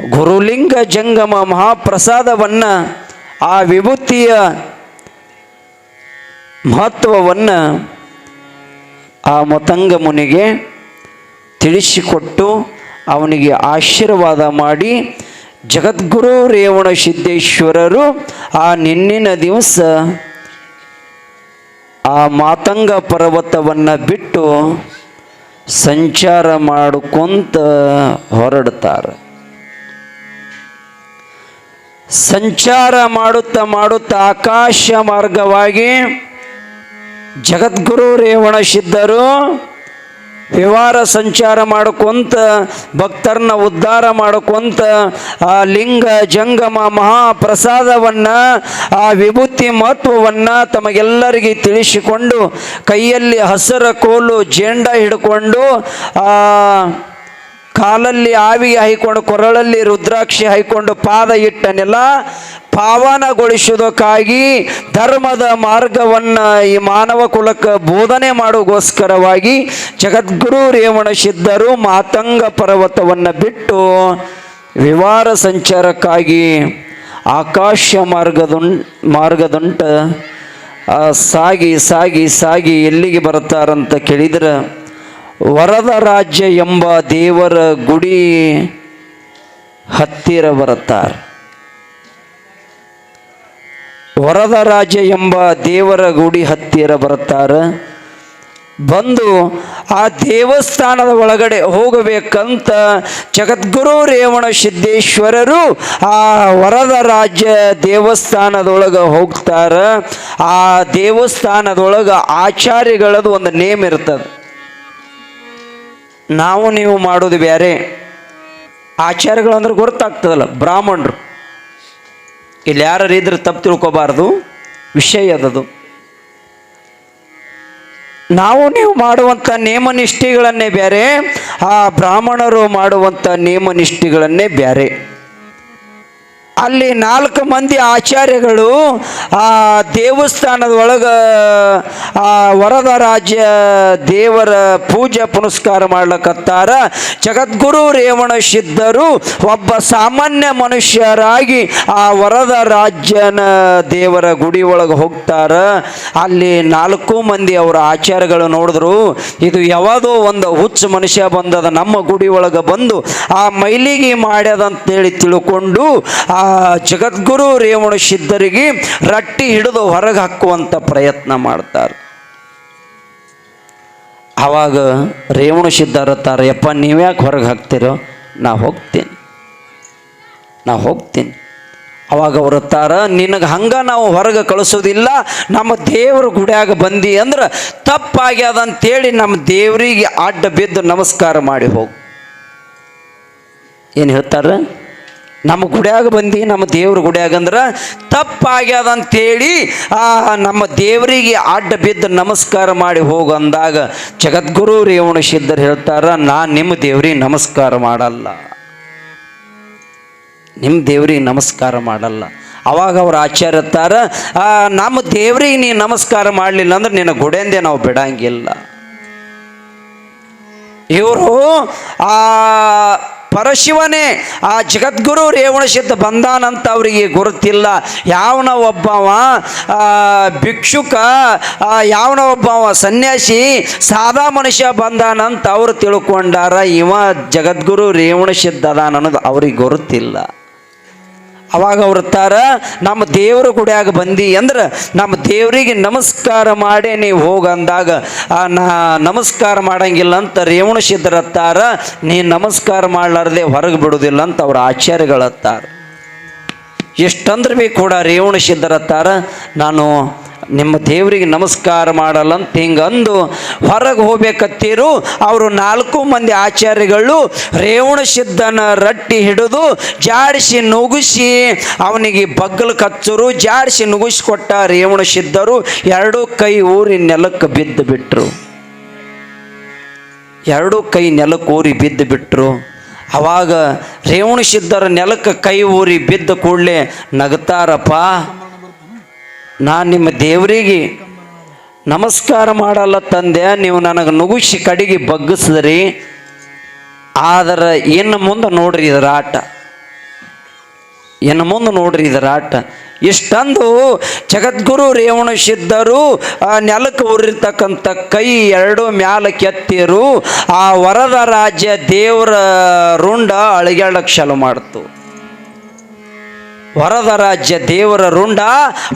ಗುರುಲಿಂಗ ಜಂಗಮ ಮಹಾಪ್ರಸಾದವನ್ನು ಆ ವಿಭೂತಿಯ ಮಹತ್ವವನ್ನು ಆ ಮತಂಗ ಮುನಿಗೆ ತಿಳಿಸಿಕೊಟ್ಟು ಅವನಿಗೆ ಆಶೀರ್ವಾದ ಮಾಡಿ ಜಗದ್ಗುರು ರೇವಣ ಸಿದ್ದೇಶ್ವರರು ಆ ನಿನ್ನಿನ ದಿವಸ ಆ ಮಾತಂಗ ಪರ್ವತವನ್ನು ಬಿಟ್ಟು ಸಂಚಾರ ಮಾಡಿಕೊಂತ ಹೊರಡ್ತಾರೆ. ಸಂಚಾರ ಮಾಡುತ್ತಾ ಮಾಡುತ್ತಾ ಆಕಾಶ ಮಾರ್ಗವಾಗಿ ಜಗದ್ಗುರು ರೇವಣ ಸಿದ್ಧರು ವ್ಯವಹಾರ ಸಂಚಾರ ಮಾಡ್ಕೊಂತ, ಭಕ್ತರನ್ನ ಉದ್ಧಾರ ಮಾಡ್ಕೊಂತ, ಆ ಲಿಂಗ, ಜಂಗಮ, ಮಹಾಪ್ರಸಾದವನ್ನು, ಆ ವಿಭೂತಿ ಮಹತ್ವವನ್ನ ತಮಗೆಲ್ಲರಿಗೆ ತಿಳಿಸಿಕೊಂಡು ಕೈಯಲ್ಲಿ ಹಸರ, ಕೋಲು, ಜೇಂಡ ಹಿಡ್ಕೊಂಡು ಆ ಕಾಲಲ್ಲಿ ಆವಿಗೆ ಹೈಕೊಂಡು ಕೊರಳಲ್ಲಿ ರುದ್ರಾಕ್ಷಿ ಹೈಕೊಂಡು ಪಾದ ಇಟ್ಟನೆಲ್ಲ ಪಾವನಗೊಳಿಸುವುದಕ್ಕಾಗಿ ಧರ್ಮದ ಮಾರ್ಗವನ್ನು ಈ ಮಾನವ ಕುಲಕ್ಕೆ ಬೋಧನೆ ಮಾಡೋಗೋಸ್ಕರವಾಗಿ ಜಗದ್ಗುರು ರೇವಣ ಸಿದ್ಧರು ಮಾತಂಗ ಪರ್ವತವನ್ನು ಬಿಟ್ಟು ವಿವಾರ ಸಂಚಾರಕ್ಕಾಗಿ ಆಕಾಶ ಮಾರ್ಗದುಂ, ಮಾರ್ಗದುಂಟ ಸಾಗಿ ಸಾಗಿ ಸಾಗಿ ಎಲ್ಲಿಗೆ ಬರ್ತಾರಂತ ಕೇಳಿದ್ರೆ ವರದ ರಾಜ್ಯ ಎಂಬ ದೇವರ ಗುಡಿ ಹತ್ತಿರ ಬರುತ್ತಾರೆ. ವರದ ರಾಜ್ಯ ಎಂಬ ದೇವರ ಗುಡಿ ಹತ್ತಿರ ಬರುತ್ತಾರೆ. ಬಂದು ಆ ದೇವಸ್ಥಾನದ ಒಳಗಡೆ ಹೋಗಬೇಕಂತ ಜಗದ್ಗುರು ರೇವಣ ಸಿದ್ದೇಶ್ವರರು ಆ ವರದ ರಾಜ್ಯ ದೇವಸ್ಥಾನದೊಳಗೆ ಹೋಗ್ತಾರೆ. ಆ ದೇವಸ್ಥಾನದೊಳಗೆ ಆಚಾರ್ಯಗಳದು ಒಂದು ನೇಮ್ ಇರ್ತದೆ. ನಾವು ನೀವು ಮಾಡೋದು ಬೇರೆ. ಆಚಾರ್ಯಗಳು ಅಂದ್ರೆ ಗೊತ್ತಾಗ್ತದಲ್ಲ ಬ್ರಾಹ್ಮಣರು. ಇಲ್ಲಿ ಯಾರು ಇದ್ರೆ ತಪ್ಪು ತಿಳ್ಕೊಬಾರ್ದು, ವಿಷಯ ಅದದು. ನಾವು ನೀವು ಮಾಡುವಂಥ ನೇಮನಿಷ್ಠೆಗಳನ್ನೇ ಬೇರೆ, ಆ ಬ್ರಾಹ್ಮಣರು ಮಾಡುವಂಥ ನೇಮನಿಷ್ಠೆಗಳನ್ನೇ ಬೇರೆ. ಅಲ್ಲಿ ನಾಲ್ಕು ಮಂದಿ ಆಚಾರ್ಯಗಳು ಆ ದೇವಸ್ಥಾನದ ಒಳಗೆ, ಆ ವರದ ರಾಜ್ಯ ದೇವರ ಪೂಜೆ ಪುನಸ್ಕಾರ ಮಾಡ್ಲಕತ್ತಾರ. ಜಗದ್ಗುರು ರೇವಣ ಸಿದ್ಧರು ಒಬ್ಬ ಸಾಮಾನ್ಯ ಮನುಷ್ಯರಾಗಿ ಆ ವರದ ರಾಜ್ಯನ ದೇವರ ಗುಡಿ ಒಳಗೆ ಹೋಗ್ತಾರ. ಅಲ್ಲಿ ನಾಲ್ಕು ಮಂದಿ ಅವರ ಆಚಾರ್ಯಗಳು ನೋಡಿದ್ರು, ಇದು ಯಾವುದೋ ಒಂದು ಹುಚ್ಚ ಮನುಷ್ಯ ಬಂದದ ನಮ್ಮ ಗುಡಿ ಒಳಗೆ ಬಂದು ಆ ಮೈಲಿಗೆ ಮಾಡ್ಯದಂತೇಳಿ ತಿಳ್ಕೊಂಡು ಆ ಜಗದ್ಗುರು ರೇವಣ ಸಿದ್ಧರಿಗೆ ರಟ್ಟಿ ಹಿಡಿದು ಹೊರಗೆ ಹಾಕುವಂಥ ಪ್ರಯತ್ನ ಮಾಡ್ತಾರೆ. ಆವಾಗ ರೇವಣ ಸಿದ್ಧರತ್ತಾರೆ ಯಪ್ಪ, ನೀವ್ಯಾಕೆ ಹೊರಗೆ ಹಾಕ್ತಿರೋ? ನಾ ಹೋಗ್ತೀನಿ. ನಾ ಹೋಗ್ತೀನಿ. ಅವಾಗ ಅವರು ತಾರ ನಿನಗೆ ಹಂಗೆ ನಾವು ಹೊರಗೆ ಕಳಿಸೋದಿಲ್ಲ, ನಮ್ಮ ದೇವ್ರ ಗುಡಿಯಾಗ ಬಂದಿ ಅಂದ್ರೆ ತಪ್ಪಾಗ್ಯದ ಅಂತೇಳಿ ನಮ್ಮ ದೇವರಿಗೆ ಅಡ್ಡ ಬಿದ್ದು ನಮಸ್ಕಾರ ಮಾಡಿ ಹೋಗು. ಏನು ಹೇಳ್ತಾರೆ? ನಮ್ಮ ಗುಡಿಯಾಗ ಬಂದು ನಮ್ಮ ದೇವ್ರ ಗುಡಿಯಾಗ ಅಂದ್ರೆ ತಪ್ಪಾಗ್ಯದ ಅಂತೇಳಿ ಆ ನಮ್ಮ ದೇವರಿಗೆ ಅಡ್ಡ ಬಿದ್ದು ನಮಸ್ಕಾರ ಮಾಡಿ ಹೋಗು ಅಂದಾಗ ಜಗದ್ಗುರು ರೇವಣ ಸಿದ್ಧರು ಹೇಳ್ತಾರ ನಾನು ನಿಮ್ಮ ದೇವ್ರಿಗೆ ನಮಸ್ಕಾರ ಮಾಡಲ್ಲ. ನಿಮ್ಮ ದೇವ್ರಿಗೆ ನಮಸ್ಕಾರ ಮಾಡಲ್ಲ. ಅವಾಗ ಅವ್ರ ಆಚಾರ್ಯ ಇರ್ತಾರ ಆ, ನಮ್ಮ ದೇವ್ರಿಗೆ ನೀ ನಮಸ್ಕಾರ ಮಾಡಲಿಲ್ಲ ಅಂದ್ರೆ ನಿನ್ನ ಗುಡೆಂದೆ ನಾವು ಬಿಡಂಗಿಲ್ಲ. ಇವರು ಆ ಪರಶಿವನೇ, ಆ ಜಗದ್ಗುರು ರೇವಣ ಸಿದ್ಧ ಬಂದಾನಂತ ಅವರಿಗೆ ಗುರುತಿಲ್ಲ. ಯಾವನ ಒಬ್ಬವ ಭಿಕ್ಷುಕ ಯಾವನ ಒಬ್ಬವ ಸನ್ಯಾಸಿ, ಸಾದಾ ಮನುಷ್ಯ ಬಂದಾನಂತ ಅವರು ತಿಳ್ಕೊಂಡಾರ, ಇವ ಜಗದ್ಗುರು ರೇವಣ ಅದಾನ ಅನ್ನೋದು ಅವ್ರಿಗೆ ಗುರುತಿಲ್ಲ. ಅವಾಗ ಅವ್ರು ನಮ್ಮ ದೇವ್ರ ಗುಡಿಯಾಗ ಬಂದಿ ಅಂದ್ರೆ ನಮ್ಮ ದೇವರಿಗೆ ನಮಸ್ಕಾರ ಮಾಡಿ ನೀವು ಹೋಗಂದಾಗ ನಾ ನಮಸ್ಕಾರ ಮಾಡಂಗಿಲ್ಲ ಅಂತ ರೇವಣ ಸಿದ್ಧರತ್ತಾರ ನೀ ನಮಸ್ಕಾರ ಮಾಡ್ಲಾರ್ದೆ ಹೊರಗೆ ಬಿಡುವುದಿಲ್ಲ ಅಂತ ಅವ್ರ ಆಚಾರ್ಯಗಳತ್ತಾರ ಎಷ್ಟಂದ್ರೆ ಭೀ ಕೂಡ ರೇವಣ ಸಿದ್ಧರತ್ತಾರ ನಾನು ನಿಮ್ಮ ದೇವರಿಗೆ ನಮಸ್ಕಾರ ಮಾಡಲ್ಲ ಅಂತ ಹಿಂಗಂದು ಹೊರಗೆ ಹೋಗ್ಬೇಕತ್ತೀರು. ಅವರು ನಾಲ್ಕು ಮಂದಿ ಆಚಾರ್ಯಗಳು ರೇವಣ ಸಿದ್ಧನ ರಟ್ಟಿ ಹಿಡಿದು ಜಾಡಿಸಿ ನುಗುಸಿ ಅವನಿಗೆ ಬಗ್ಗಲು ಕಚ್ಚರು, ಜಾಡಿಸಿ ನುಗ್ಗಿಸ್ಕೊಟ್ಟ ರೇವಣ ಸಿದ್ಧರು ಎರಡೂ ಕೈ ಊರಿ ನೆಲಕ್ಕೆ ಬಿದ್ದು ಬಿಟ್ಟರು ಎರಡೂ ಕೈ ನೆಲಕ್ಕೆ ಊರಿ ಬಿದ್ದು ಬಿಟ್ಟರು ಅವಾಗ ರೇವಣ ಸಿದ್ಧರ ನೆಲಕ್ಕೆ ಕೈ ಊರಿ ಬಿದ್ದ ಕೂಡಲೇ ನಗ್ತಾರಪ್ಪ. ನಾನು ನಿಮ್ಮ ದೇವರಿಗೆ ನಮಸ್ಕಾರ ಮಾಡಲ್ಲ ತಂದೆ, ನೀವು ನನಗೆ ನುಗುಸಿ ಕಡೆಗೆ ಬಗ್ಗಿಸಿದ್ರಿ. ಆದರೆ ಇನ್ನು ಮುಂದೆ ನೋಡ್ರಿ ಇದರ ಆಟ. ಇನ್ನು ಮುಂದೆ ನೋಡ್ರಿ ಇದರ ಆಟ. ಇಷ್ಟಂದು ಜಗದ್ಗುರು ರೇವಣ ಸಿದ್ಧರು ಆ ನೆಲಕ್ಕೆ ಉರಿರ್ತಕ್ಕಂಥ ಕೈ ಎರಡು ಮ್ಯಾಲ ಕೆತ್ತಿರು, ಆ ವರದ ರಾಜ್ಯ ದೇವರ ರುಂಡ ಅಳಗ್ಯಾಳಕ್ಕೆ ಚಾಲು ಮಾಡ್ತು. ವರದ ರಾಜ್ಯ ದೇವರ ರುಂಡ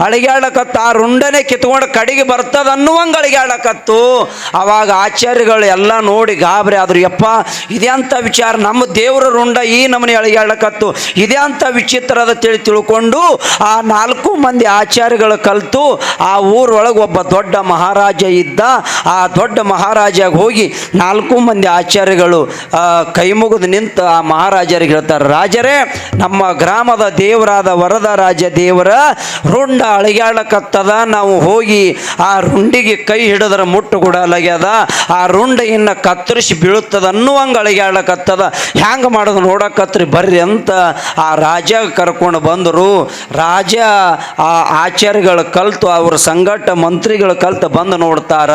ಅಳಿಗಾಡಕತ್ತ ಆ ರುಂಡನೆ ಕಿತ್ಕೊಂಡು ಕಡೆಗೆ ಬರ್ತದ ಅನ್ನುವಂಗೆ ಅಳಿಗಾಡಕತ್ತು ಅವಾಗ ಆಚಾರ್ಯಗಳು ಎಲ್ಲ ನೋಡಿ ಗಾಬರಿ ಆದ್ರು, ಯಪ್ಪ, ಇದೇ ಅಂತ ವಿಚಾರ, ನಮ್ಮ ದೇವರ ರುಂಡ ಈ ನಮನೆ ಅಳಿಗಾಡಕತ್ತು ಇದೇ ವಿಚಿತ್ರದ ತಿಳಿ ತಿಳ್ಕೊಂಡು ಆ ನಾಲ್ಕು ಮಂದಿ ಆಚಾರ್ಯಗಳು ಕಲಿತು ಆ ಊರೊಳಗೆ ಒಬ್ಬ ದೊಡ್ಡ ಮಹಾರಾಜ ಇದ್ದ. ಆ ದೊಡ್ಡ ಮಹಾರಾಜಾಗ ಹೋಗಿ ನಾಲ್ಕು ಮಂದಿ ಆಚಾರ್ಯಗಳು ಕೈ ಮುಗಿದು ನಿಂತು ಆ ಮಹಾರಾಜರಿಗೆ ಹೇಳ್ತಾರೆ, ರಾಜರೇ, ನಮ್ಮ ಗ್ರಾಮದ ದೇವರಾದ ವರದ ರಾಜ ದೇವರ ರುಂಡ ಅಳಿಯಾಳಕತ್ತದ ನಾವು ಹೋಗಿ ಆ ರುಂಡಿಗೆ ಕೈ ಹಿಡಿದ್ರ ಮುಟ್ಟು ಕೂಡ ಅಲಗ್ಯದ ಆ ರುಂಡ ಇನ್ನು ಕತ್ತರಿಸಿ ಬೀಳುತ್ತದ ಅನ್ನುವಂಗೆ ಅಳಿಯಾಳಕತ್ತದ ಹ್ಯಾಂಗ ಮಾಡೋದು ನೋಡಕತ್ರಿ, ಬರ್ರಿ ಅಂತ ಆ ರಾಜ ಕರ್ಕೊಂಡು ಬಂದರು. ರಾಜ ಆ ಆಚಾರ್ಯಗಳು ಕಲ್ತು, ಅವ್ರ ಸಂಘಟ ಮಂತ್ರಿಗಳು ಕಲ್ತು ಬಂದು ನೋಡ್ತಾರ.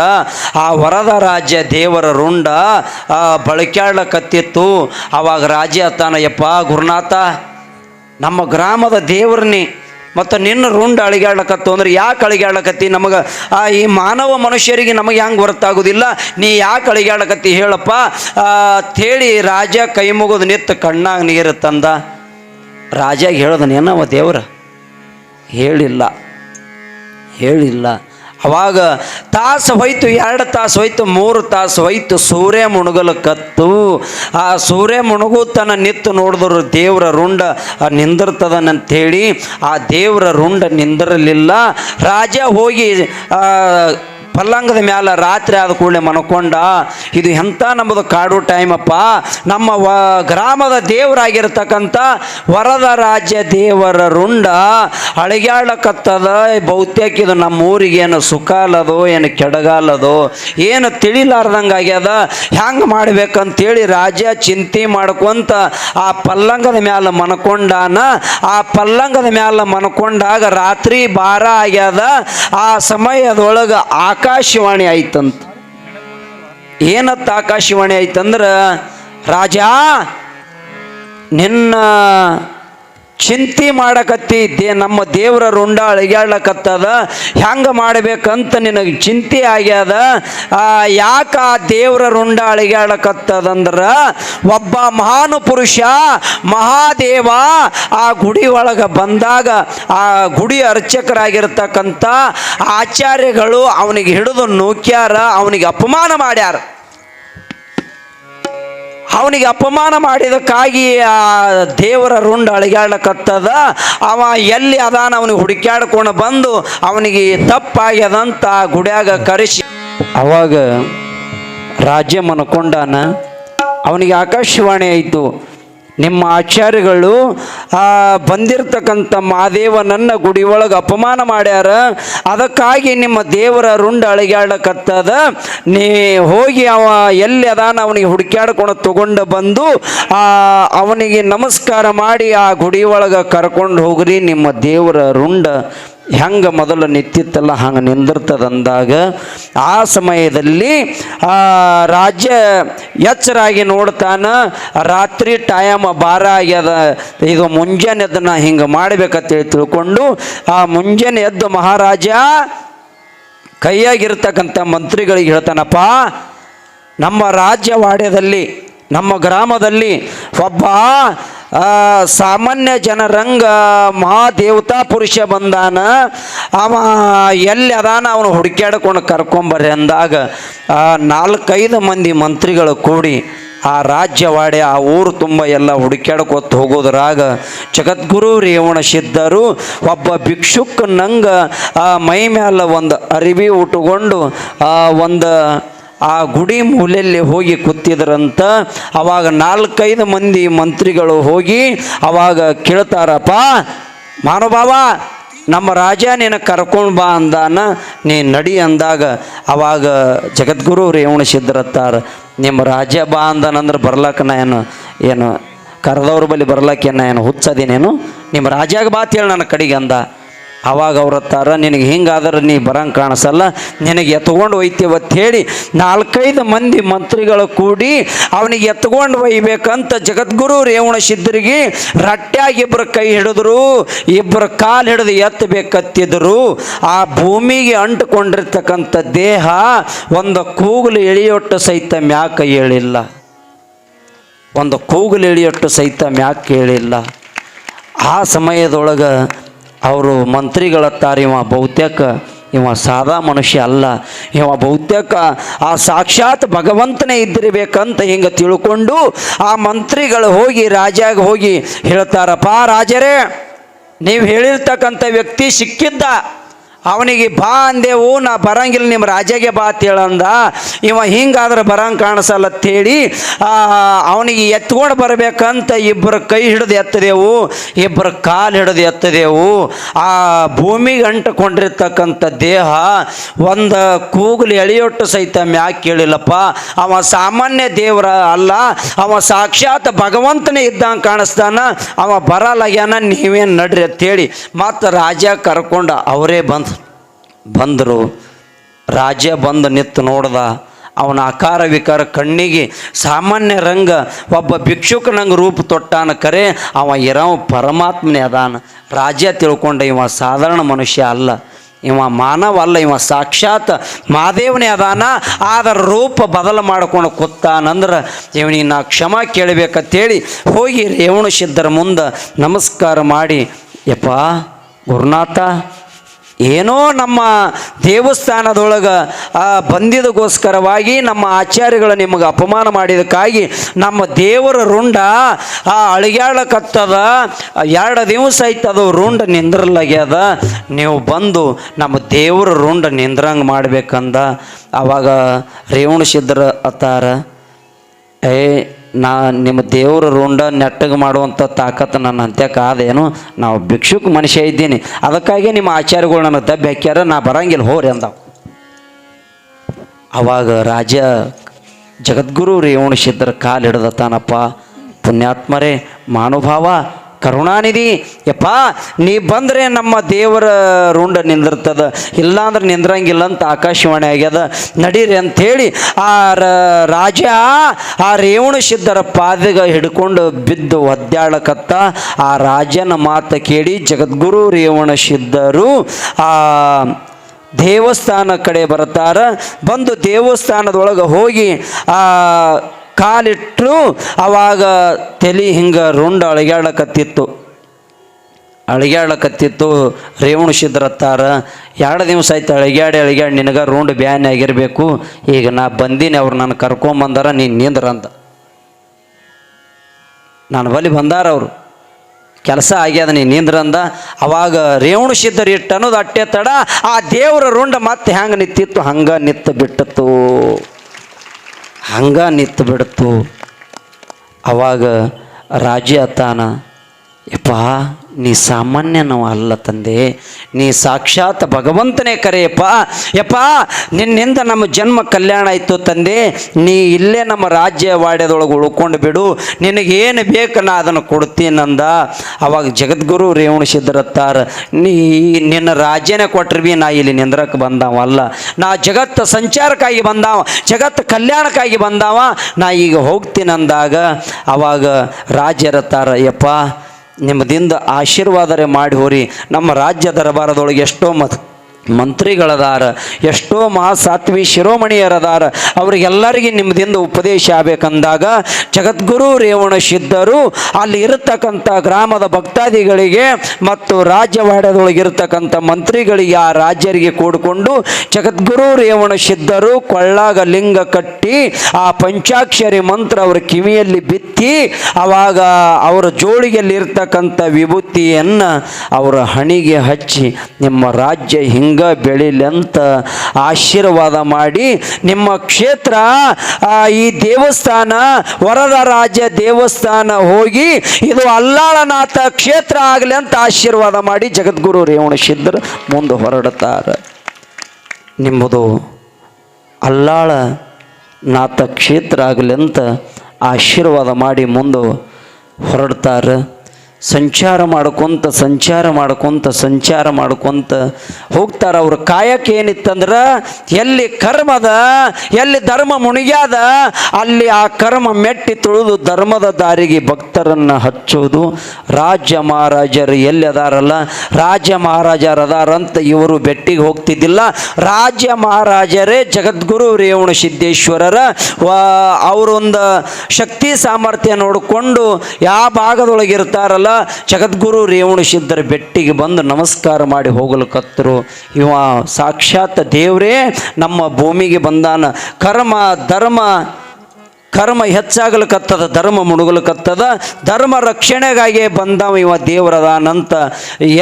ಆ ವರದ ರಾಜ ದೇವರ ರುಂಡ ಬಳಕ್ಯಾಡ್ಲಕತ್ತಿತ್ತು ಅವಾಗ ರಾಜ ತಾನಯ್ಯಪ್ಪ ಯಪ್ಪ ಗುರುನಾಥ ನಮ್ಮ ಗ್ರಾಮದ ದೇವ್ರನ್ನೇ. ಮತ್ತು ನಿನ್ನ ರುಂಡ ಅಳಿಗಾಡ್ಲಕತ್ತು ಅಂದ್ರೆ ಯಾಕೆ ಅಳಿಗಾಡ್ಲಕತ್ತಿ? ನಮಗೆ ಆ ಈ ಮಾನವ ಮನುಷ್ಯರಿಗೆ ನಮಗೆ ಹೆಂಗೆ ಗೊತ್ತಾಗೋದಿಲ್ಲ ನೀ ಯಾಕೆ ಅಳಿಗಾಡ್ಲಕತ್ತಿ ಹೇಳಪ್ಪ? ತೇಳಿ ರಾಜ ಕೈ ಮುಗಿದು ನಿತ್ತು ಕಣ್ಣಾಗ ನೀರು ತಂದ. ರಾಜ ಹೇಳ್ದನೇನವ ದೇವ್ರ? ಹೇಳಿಲ್ಲ. ಹೇಳಿಲ್ಲ. ಅವಾಗ ತಾಸು ಹೋಯ್ತು, ಎರಡು ತಾಸು ಹೋಯ್ತು, ಮೂರು ತಾಸು ಹೋಯ್ತು, ಸೂರ್ಯ ಮುಣುಗಲು ಕತ್ತು. ಆ ಸೂರ್ಯ ಮುಣುಗುತನ ನಿತ್ತು ನೋಡಿದ್ರು, ದೇವರ ರುಂಡ ನಿಂದಿರ್ತದನಂಥೇಳಿ ಆ ದೇವರ ರುಂಡ ನಿಂದಿರಲಿಲ್ಲ. ರಾಜ ಹೋಗಿ ಪಲ್ಲಂಗದ ಮ್ಯಾಲ ರಾತ್ರಿ ಆದ ಕೂಡಲೇ ಮನಕೊಂಡ, ಇದು ಎಂಥ ನಮ್ಮದು ಕಾಡು ಟೈಮಪ್ಪ, ನಮ್ಮ ವ, ಗ್ರಾಮದ ದೇವರಾಗಿರ್ತಕ್ಕಂಥ ವರದ ರಾಜ್ಯ ದೇವರ ರುಂಡ ಅಳಗ್ಯಾಳಕತ್ತದ ಬಹುತೇಕ ಇದು ನಮ್ಮ ಊರಿಗೆ ಏನು ಸುಖ ಅಲ್ಲದೋ, ಏನು ಕೆಡಗಾಲದೋ, ಏನು ತಿಳಿಲಾರ್ದಂಗೆ ಆಗ್ಯದ ಹೆಂಗೆ ಮಾಡ್ಬೇಕಂತೇಳಿ ರಾಜ ಚಿಂತೆ ಮಾಡ್ಕೊಂತ ಆ ಪಲ್ಲಂಗದ ಮ್ಯಾಲ ಮನಕೊಂಡಾನ, ಆ ಪಲ್ಲಂಗದ ಮ್ಯಾಲ ಮನಕೊಂಡಾಗ ರಾತ್ರಿ ಬಾರ ಆಗ್ಯದ, ಆ ಸಮಯದೊಳಗೆ ಆಕಾಶವಾಣಿ ಆಯ್ತಂತ. ಏನತ್ತ ಆಕಾಶವಾಣಿ ಆಯ್ತಂದ್ರ ರಾಜ ನಿನ್ನ ಚಿಂತೆ ಮಾಡಕತ್ತಿ ದೇ ನಮ್ಮ ದೇವರ ರುಂಡ ಅಳಿಗಾಡ್ಲಕತ್ತದ ಹೆಂಗೆ ಮಾಡ್ಬೇಕಂತ ನಿನಗೆ ಚಿಂತೆ ಆಗ್ಯದ ಯಾಕ ಆ ದೇವರ ರುಂಡ ಅಳಿಗಾಡ್ಲಕತ್ತದಂದ್ರ ಒಬ್ಬ ಮಹಾನು ಪುರುಷ, ಮಹಾದೇವ ಆ ಗುಡಿ ಒಳಗೆ ಬಂದಾಗ, ಆ ಗುಡಿ ಅರ್ಚಕರಾಗಿರ್ತಕ್ಕಂಥ ಆಚಾರ್ಯಗಳು ಅವನಿಗೆ ಹಿಡಿದು ನೂಕ್ಯಾರ, ಅವನಿಗೆ ಅಪಮಾನ ಮಾಡ್ಯಾರ. ಅವನಿಗೆ ಅಪಮಾನ ಮಾಡಿದಕ್ಕಾಗಿ ಆ ದೇವರ ರುಂಡ ಅಳಿಗಾಡ್ಲಕತ್ತದ ಅವ ಎಲ್ಲಿ ಅದಾನ ಅವನಿಗೆ ಹುಡುಕ್ಯಾಡ್ಕೊಂಡು ಬಂದು ಅವನಿಗೆ ತಪ್ಪಾಗ್ಯದಂತ ಗುಡ್ಯಾಗ ಕರೆಸಿ. ಅವಾಗ ರಾಜ್ಯ ಮನ್ಕೊಂಡಾನ, ಅವನಿಗೆ ಆಕಾಶವಾಣಿ ಆಯಿತು. ನಿಮ್ಮ ಆಚಾರ್ಯಗಳು, ಆ, ಬಂದಿರತಕ್ಕಂಥ ಮಾದೇವನನ್ನ ಗುಡಿ ಒಳಗೆ ಅಪಮಾನ ಮಾಡ್ಯಾರ. ಅದಕ್ಕಾಗಿ ನಿಮ್ಮ ದೇವರ ರುಂಡ ಅಳಿಗಾಡಕತ್ತದ ನೀ ಹೋಗಿ ಅವ ಎಲ್ಲಿ ಅದಾನ ಅವನಿಗೆ ಹುಡುಕ್ಯಾಡ್ಕೊಂಡು ತಗೊಂಡು ಬಂದು, ಆ, ಅವನಿಗೆ ನಮಸ್ಕಾರ ಮಾಡಿ ಆ ಗುಡಿ ಒಳಗೆ ಕರ್ಕೊಂಡು ಹೋಗ್ರಿ ನಿಮ್ಮ ದೇವರ ರುಂಡ. ಹೆಂಗೆ ಮೊದಲು ನಿಂತಿತ್ತಲ್ಲ, ಹಂಗೆ ನಿಂದಿರ್ತದಂದಾಗ ಆ ಸಮಯದಲ್ಲಿ ರಾಜ್ಯ ಎಚ್ಚರಾಗಿ ನೋಡ್ತಾನೆ, ರಾತ್ರಿ ಟೈಮ್ ಬಾರ ಆಗ್ಯದ, ಇದು ಮುಂಜಾನೆ ಎದ್ದನ್ನ ಹಿಂಗೆ ಮಾಡ್ಬೇಕಂತೇಳಿ ತಿಳ್ಕೊಂಡು ಆ ಮುಂಜಾನೆ ಎದ್ದು ಮಹಾರಾಜ ಕೈಯಾಗಿರ್ತಕ್ಕಂಥ ಮಂತ್ರಿಗಳಿಗೆ ಹೇಳ್ತಾನಪ್ಪ, ನಮ್ಮ ರಾಜ್ಯವಾಡ್ಯದಲ್ಲಿ, ನಮ್ಮ ಗ್ರಾಮದಲ್ಲಿ ಒಬ್ಬ ಸಾಮಾನ್ಯ ಜನರಂಗ ಮಹಾದೇವತಾ ಪುರುಷ ಬಂದಾನ, ಅವ ಎಲ್ಲಿ ಅದಾನ ಅವನು ಹುಡುಕ್ಯಾಡ್ಕೊಂಡು ಕರ್ಕೊಂಬರ್ರಿ ಅಂದಾಗ, ಆ, ನಾಲ್ಕೈದು ಮಂದಿ ಮಂತ್ರಿಗಳು ಕೂಡಿ ಆ ರಾಜ್ಯವಾಡೆ, ಆ ಊರು ತುಂಬ ಎಲ್ಲ ಹುಡುಕ್ಯಾಡ್ಕೊತ ಹೋಗೋದ್ರಾಗ ಜಗದ್ಗುರು ರೇವಣ ಸಿದ್ಧರು ಒಬ್ಬ ಭಿಕ್ಷುಕ್ ನಂಗ, ಆ, ಮೈ ಮ್ಯಾಲ ಒಂದು ಅರಿವಿ ಉಟ್ಕೊಂಡು, ಆ, ಒಂದು ಆ ಗುಡಿ ಮೂಲೆಯಲ್ಲಿ ಹೋಗಿ ಕೂತಿದ್ರಂತ ಅವಾಗ ನಾಲ್ಕೈದು ಮಂದಿ ಮಂತ್ರಿಗಳು ಹೋಗಿ ಅವಾಗ ಕೇಳ್ತಾರಪ್ಪ ಮಾನುಭಾವ ನಮ್ಮ ರಾಜ ನೀನು ಕರ್ಕೊಂಡು ಬಾ ಅಂದಾನ. ನೀ ನಡಿ ಅಂದಾಗ ಅವಾಗ ಜಗದ್ಗುರು ರೇವಣ ಸಿದ್ಧರತ್ತಾರ ನಿಮ್ಮ ರಾಜ ಬಾ ಅಂದನಂದ್ರೆ ಬರ್ಲಕ್ಕ ನಾ ಏನು ಏನು ಕರೆದವ್ರ ಬಳಿ ಬರ್ಲಕ್ಕೆ ಏನು ಏನು ಹುಚ್ಚದಿನೇನು? ನಿಮ್ಮ ರಾಜಾಗ ಬಾ ಹೇಳಿ ನನ್ನ ಕಡೆಗೆ ಅಂದ. ಅವಾಗ ಅವ್ರ ಹತ್ತಾರ, ನಿನಗೆ ಹಿಂಗಾದ್ರೆ ನೀ ಬರಂಗೆ ಕಾಣಿಸಲ್ಲ, ನಿನಗೆ ಎತ್ಕೊಂಡು ಒಯ್ತೀವತ್ತು ಹೇಳಿ ನಾಲ್ಕೈದು ಮಂದಿ ಮಂತ್ರಿಗಳು ಕೂಡಿ ಅವನಿಗೆ ಎತ್ಕೊಂಡು ಒಯ್ಬೇಕಂತ ಜಗದ್ಗುರು ರೇವಣ ಸಿದ್ಧರಿಗೆ ರಟ್ಟ್ಯಾಗಿ ಇಬ್ಬರು ಕೈ ಹಿಡಿದ್ರು ಇಬ್ಬರು ಕಾಲು ಹಿಡಿದು ಎತ್ತಬೇಕತ್ತಿದ್ರು. ಆ ಭೂಮಿಗೆ ಅಂಟುಕೊಂಡಿರ್ತಕ್ಕಂಥ ದೇಹ ಒಂದು ಕೂಗಲು ಎಳೆಯೊಟ್ಟು ಸಹಿತ ಮ್ಯಾಕ ಹೇಳಿಲ್ಲ. ಒಂದು ಕೂಗಲು ಎಳೆಯೊಟ್ಟು ಸಹಿತ ಮ್ಯಾಕ ಹೇಳಿಲ್ಲ. ಆ ಸಮಯದೊಳಗೆ ಅವರು ಮಂತ್ರಿಗಳತ್ತಾರ ಇವ ಬಹುತೇಕ ಇವ ಸಾದಾ ಮನುಷ್ಯ ಅಲ್ಲ. ಇವ ಬಹುತೇಕ ಆ ಸಾಕ್ಷಾತ್ ಭಗವಂತನೇ ಇದ್ದಿರಬೇಕಂತ ಹಿಂಗೆ ತಿಳ್ಕೊಂಡು ಆ ಮಂತ್ರಿಗಳು ಹೋಗಿ ರಾಜಾಗ ಹೋಗಿ ಹೇಳ್ತಾರಪ್ಪ, ರಾಜರೇ, ನೀವು ಹೇಳಿರ್ತಕ್ಕಂಥ ವ್ಯಕ್ತಿ ಸಿಕ್ಕಿದ್ದ ಅವನಿಗೆ ಬಾ ಅಂದೆವು ನಾ ಬರಂಗಿಲ್ಲ, ನಿಮ್ಮ ರಾಜಾಗೆ ಬಾ ಅಂತ ಹೇಳಂದ ಇವ ಹಿಂಗಾದ್ರೆ ಬರಂಗೆ ಕಾಣಿಸಲ್ಲ ಅಂತೇಳಿ ಅವನಿಗೆ ಎತ್ಕೊಂಡು ಬರಬೇಕಂತ ಇಬ್ಬರು ಕೈ ಹಿಡಿದು ಎತ್ತದೆವು. ಇಬ್ಬರು ಕಾಲು ಹಿಡಿದು ಎತ್ತದೆವು. ಆ ಭೂಮಿಗೆ ಅಂಟುಕೊಂಡಿರ್ತಕ್ಕಂಥ ದೇಹ ಒಂದು ಕೂಗಲು ಎಳೆಯೊಟ್ಟು ಸಹಿತ ಮ್ಯಾಕ್ ಕೇಳಿಲ್ಲಪ್ಪ. ಅವ ಸಾಮಾನ್ಯ ದೇವರ ಅಲ್ಲ. ಅವ ಸಾಕ್ಷಾತ್ ಭಗವಂತನೇ ಇದ್ದಂಗೆ ಕಾಣಿಸ್ತಾನ. ಅವ ಬರಲಾಗ್ಯಾನ, ನೀವೇನು ನಡ್ರಿ ಅಂತೇಳಿ ಮತ್ತು ರಾಜ ಕರ್ಕೊಂಡು, ಅವರೇ ಬಂದು. ಬಂದರು. ರಾಜ ಬಂದು ನಿತ್ತು ನೋಡ್ದ, ಅವನ ಆಕಾರ ವಿಕಾರ ಕಣ್ಣಿಗೆ ಸಾಮಾನ್ಯ ರಂಗ, ಒಬ್ಬ ಭಿಕ್ಷುಕನಂಗೆ ರೂಪ ತೊಟ್ಟಾನ ಕರೆ, ಅವ ಇರವ ಪರಮಾತ್ಮನೇ ಅದಾನ. ರಾಜ ತಿಳ್ಕೊಂಡ ಇವ ಸಾಧಾರಣ ಮನುಷ್ಯ ಅಲ್ಲ. ಇವ ಮಾನವ ಅಲ್ಲ, ಇವ ಸಾಕ್ಷಾತ್ ಮಾದೇವನೇ ಅದಾನ. ಆದರ ರೂಪ ಬದಲು ಮಾಡ್ಕೊಂಡು ಕೂತಾನಂದ್ರೆ ಇವನಿಗೆ ನಾ ಕ್ಷಮ ಕೇಳಬೇಕಂತೇಳಿ ಹೋಗಿ ರೇವಣ ಸಿದ್ಧರ ಮುಂದೆ ನಮಸ್ಕಾರ ಮಾಡಿ, ಯಪ್ಪ ಗುರುನಾಥ ಏನೋ ನಮ್ಮ ದೇವಸ್ಥಾನದೊಳಗೆ ಬಂದಿದಗೋಸ್ಕರವಾಗಿ ನಮ್ಮ ಆಚಾರ್ಯಗಳು ನಿಮಗೆ ಅಪಮಾನ ಮಾಡಿದಕ್ಕಾಗಿ ನಮ್ಮ ದೇವರ ರುಂಡ, ಆ, ಅಳಿಗ್ಯಾಳಕತ್ತದ, ಎರಡು ದಿವಸ ಆಯ್ತು ಅದು ರುಂಡ ನಿಂದ್ರಲಾಗ್ಯದ. ನೀವು ಬಂದು ನಮ್ಮ ದೇವರ ರುಂಡ ನಿಂದ್ರಂಗೆ ಮಾಡ್ಬೇಕಂದ. ಆವಾಗ ರೇವಣ ಸಿದ್ಧರ ಅತ್ತಾರ, ಏ ನಾ ನಿಮ್ಮ ದೇವರು ರುಂಡ ನೆಟ್ಟಗೆ ಮಾಡುವಂಥ ತಾಕತ್ತು ನನ್ನ ಅಂತ್ಯಕ್ಕೆ ಆದೇನು? ನಾವು ಭಿಕ್ಷುಕ್ ಮನುಷ್ಯ ಇದ್ದೀನಿ. ಅದಕ್ಕಾಗಿ ನಿಮ್ಮ ಆಚಾರ್ಯಗಳು ನನ್ನ ದಬ್ಬಿ ಹಾಕ್ಯಾರ, ನಾ ಬರಂಗಿಲ್ಲ, ಹೋರಿ ಅಂದ ಅವಾಗ ರಾಜ ಜಗದ್ಗುರು ರೇವಣ ಕಾಲು ಹಿಡ್ದತಾನಪ್ಪ. ಪುಣ್ಯಾತ್ಮರೇ, ಮಾನುಭಾವ ಕರುಣಾನಿಧಿ, ಯಪ್ಪ, ನೀ ಬಂದರೆ ನಮ್ಮ ದೇವರ ರುಂಡ ನಿಂದಿರ್ತದ, ಇಲ್ಲಾಂದ್ರೆ ನಿಂದ್ರಂಗಿಲ್ಲ ಅಂತ ಆಕಾಶವಾಣಿ ಆಗ್ಯದ. ನಡೀರಿ ಅಂಥೇಳಿ ಆ ರಾಜ, ಆ ರೇವಣ ಸಿದ್ಧರ ಪಾದಗ ಹಿಡ್ಕೊಂಡು ಬಿದ್ದು ಒದ್ದಾಳಕತ್ತ, ಆ ರಾಜನ ಮಾತು ಕೇಳಿ ಜಗದ್ಗುರು ರೇವಣ ಸಿದ್ಧರು ಆ ದೇವಸ್ಥಾನ ಕಡೆ ಬರ್ತಾರ. ಬಂದು ದೇವಸ್ಥಾನದೊಳಗೆ ಹೋಗಿ ಆ ಕಾಲಿಟ್ಟರು ಅವಾಗ ತಲೆ ಹಿಂಗೆ ರುಂಡ ಅಳಗ್ಯಾಡಕತ್ತಿತ್ತು ಅಳಗ್ಯಾಡಕತ್ತಿತ್ತು ರೇವಣ ಸಿದ್ಧರತ್ತಾರ ಎರಡು ದಿವಸ ಆಯ್ತು ಅಳಗ್ಯಾಡಿ ಅಳಗ್ಯಾಡಿ ನಿನಗೆ ರುಂಡ್ ಬ್ಯಾನ್ ಆಗಿರಬೇಕು, ಈಗ ನಾ ಬಂದೀನಿ ಅವ್ರು ನನ್ನ ಕರ್ಕೊಂಬಂದಾರ ನೀನು ನಿಂದ್ರ ಅಂತ. ನಾನು ಬಲಿ ಬಂದಾರ ಅವರು. ಕೆಲಸ ಆಗ್ಯದ ನೀ ನಿಂದ್ರಂದ ಅವಾಗ ರೇವಣು ಸಿದ್ಧರು ಇಟ್ಟು ಅಟ್ಟೆ ತಡ, ಆ ದೇವರ ರುಂಡ ಮತ್ತೆ ಹ್ಯಾಂಗೆ ನಿಂತಿತ್ತು, ಹಂಗ ನಿತ್ತು ಬಿಟ್ಟಿತ್ತು. ಹಂಗ ನಿತ್ತು ಬಿಡ್ತು. ಅವಾಗ ರಾಜಿ ಅತ್ತಾನ ಯಪ್ಪ ನೀ ಸಾಮಾನ್ಯನವ ಅಲ್ಲ ತಂದೆ. ನೀ ಸಾಕ್ಷಾತ್ ಭಗವಂತನೇ ಕರೆಯಪ್ಪ. ಯಪ್ಪ, ನಿನ್ನಿಂದ ನಮ್ಮ ಜನ್ಮ ಕಲ್ಯಾಣ ಆಯಿತು ತಂದೆ. ನೀ ಇಲ್ಲೇ ನಮ್ಮ ರಾಜ್ಯ ವಾಡ್ಯದೊಳಗೆ ಉಳ್ಕೊಂಡು ಬಿಡು. ನಿನಗೇನು ಬೇಕು ನಾ ಅದನ್ನು ಕೊಡ್ತೀನಂದ ಅವಾಗ ಜಗದ್ಗುರು ರೇವಣ ಸಿದ್ಧರತ್ತಾರ ನೀ ನಿನ್ನ ರಾಜ್ಯನೇ ಕೊಟ್ರಿ ಬಿ ನಾ ಇಲ್ಲಿ ನಿಂದ್ರಕ್ಕೆ ಬಂದಾವ ಅಲ್ಲ ನಾ ಜಗತ್ತು ಸಂಚಾರಕ್ಕಾಗಿ ಬಂದಾವ ಜಗತ್ತು ಕಲ್ಯಾಣಕ್ಕಾಗಿ ಬಂದಾವ. ನಾ ಈಗ ಹೋಗ್ತೀನಂದಾಗ, ಅವಾಗ ರಾಜ್ಯರತ್ತಾರ ಯಪ್ಪ ನಿಮ್ಮದಿಂದ ಆಶೀರ್ವಾದರೆ ಮಾಡಿ ಹೋರಿ. ನಮ್ಮ ರಾಜ್ಯ ದರಬಾರದೊಳಗೆ ಎಷ್ಟೋ ಮತ್ ಮಂತ್ರಿಗಳದಾರ, ಎಷ್ಟೋ ಮಹಾಸಾತ್ವಿ ಶಿರೋಮಣಿಯರದಾರ, ಅವರಿಗೆಲ್ಲರಿಗೆ ನಿಮ್ಮದಿಂದ ಉಪದೇಶ ಆಗಬೇಕಂದಾಗ ಜಗದ್ಗುರು ರೇವಣ ಸಿದ್ಧರು ಅಲ್ಲಿ ಇರತಕ್ಕಂಥ ಗ್ರಾಮದ ಭಕ್ತಾದಿಗಳಿಗೆ ಮತ್ತು ರಾಜ್ಯವಾಡದೊಳಗೆ ಇರತಕ್ಕಂಥ ಮಂತ್ರಿಗಳಿಗೆ ಆ ರಾಜ್ಯರಿಗೆ ಕೂಡಿಕೊಂಡು ಜಗದ್ಗುರು ರೇವಣ ಸಿದ್ಧರು ಕೊಳ್ಳಾಗ ಲಿಂಗ ಕಟ್ಟಿ ಆ ಪಂಚಾಕ್ಷರಿ ಮಂತ್ರ ಅವರ ಕಿವಿಯಲ್ಲಿ ಬಿತ್ತಿ ಆವಾಗ ಅವರ ಜೋಳಿಗೆಯಲ್ಲಿ ಇರ್ತಕ್ಕಂಥ ವಿಭೂತಿಯನ್ನು ಅವರ ಹಣಿಗೆ ಹಚ್ಚಿ ನಿಮ್ಮ ರಾಜ್ಯ ಹಿಂಗ ಬೆಳಿಲಿ ಅಂತ ಆಶೀರ್ವಾದ ಮಾಡಿ ನಿಮ್ಮ ಕ್ಷೇತ್ರ ಈ ದೇವಸ್ಥಾನ, ವರದ ರಾಜ್ಯ ದೇವಸ್ಥಾನ ಹೋಗಿ ಇದು ಅಲ್ಲಾಳನಾಥ ಕ್ಷೇತ್ರ ಆಗಲಿ ಅಂತ ಆಶೀರ್ವಾದ ಮಾಡಿ ಜಗದ್ಗುರು ರೇವಣ ಸಿದ್ಧರು ಮುಂದೆ ಹೊರಡುತ್ತಾರೆ ನಿಮ್ಮದು ಅಲ್ಲಾಳ ನಾಥ ಕ್ಷೇತ್ರ ಆಗಲಿ ಅಂತ ಆಶೀರ್ವಾದ ಮಾಡಿ ಮುಂದೆ ಹೊರಡ್ತಾರೆ. ಸಂಚಾರ ಮಾಡ್ಕೊಂತ ಸಂಚಾರ ಮಾಡ್ಕೊಂತ ಸಂಚಾರ ಮಾಡ್ಕೊಂತ ಹೋಗ್ತಾರ. ಅವ್ರ ಕಾಯಕ ಏನಿತ್ತಂದ್ರೆ, ಎಲ್ಲಿ ಕರ್ಮದ ಎಲ್ಲಿ ಧರ್ಮ ಮುಣಿಗ್ಯಾದ ಅಲ್ಲಿ ಆ ಕರ್ಮ ಮೆಟ್ಟಿ ತುಳಿದು ಧರ್ಮದ ದಾರಿಗೆ ಭಕ್ತರನ್ನು ಹಚ್ಚೋದು. ರಾಜ್ಯ ಮಹಾರಾಜರು ಎಲ್ಲಿ ಅದಾರಲ್ಲ? ರಾಜ್ಯ ಮಹಾರಾಜರು ಅದಾರಂತ ಇವರು ಬೆಟ್ಟಿಗೆ ಹೋಗ್ತಿದ್ದಿಲ್ಲ. ರಾಜ್ಯ ಮಹಾರಾಜರೇ ಜಗದ್ಗುರು ರೇವಣ ಸಿದ್ದೇಶ್ವರರ ಅವರೊಂದು ಶಕ್ತಿ ಸಾಮರ್ಥ್ಯ ನೋಡಿಕೊಂಡು ಯಾವ ಭಾಗದೊಳಗೆ ಇರ್ತಾರಲ್ಲ ಜಗದ್ಗುರು ರೇವಣ ಸಿದ್ಧರ ಬೆಟ್ಟಿಗೆ ಬಂದು ನಮಸ್ಕಾರ ಮಾಡಿ ಹೋಗಲು ಕತ್ತರು. ಇವ ಸಾಕ್ಷಾತ್ ದೇವರೇ, ನಮ್ಮ ಭೂಮಿಗೆ ಬಂದಾನ. ಕರ್ಮ, ಧರ್ಮ ಕರ್ಮ ಹೆಚ್ಚಾಗಲಿಕತ್ತದ ಧರ್ಮ ಮುಳುಗಲಿಕತ್ತದ ಧರ್ಮ ರಕ್ಷಣೆಗಾಗಿ ಬಂದವ ಇವ ದೇವರದಾನಂತ.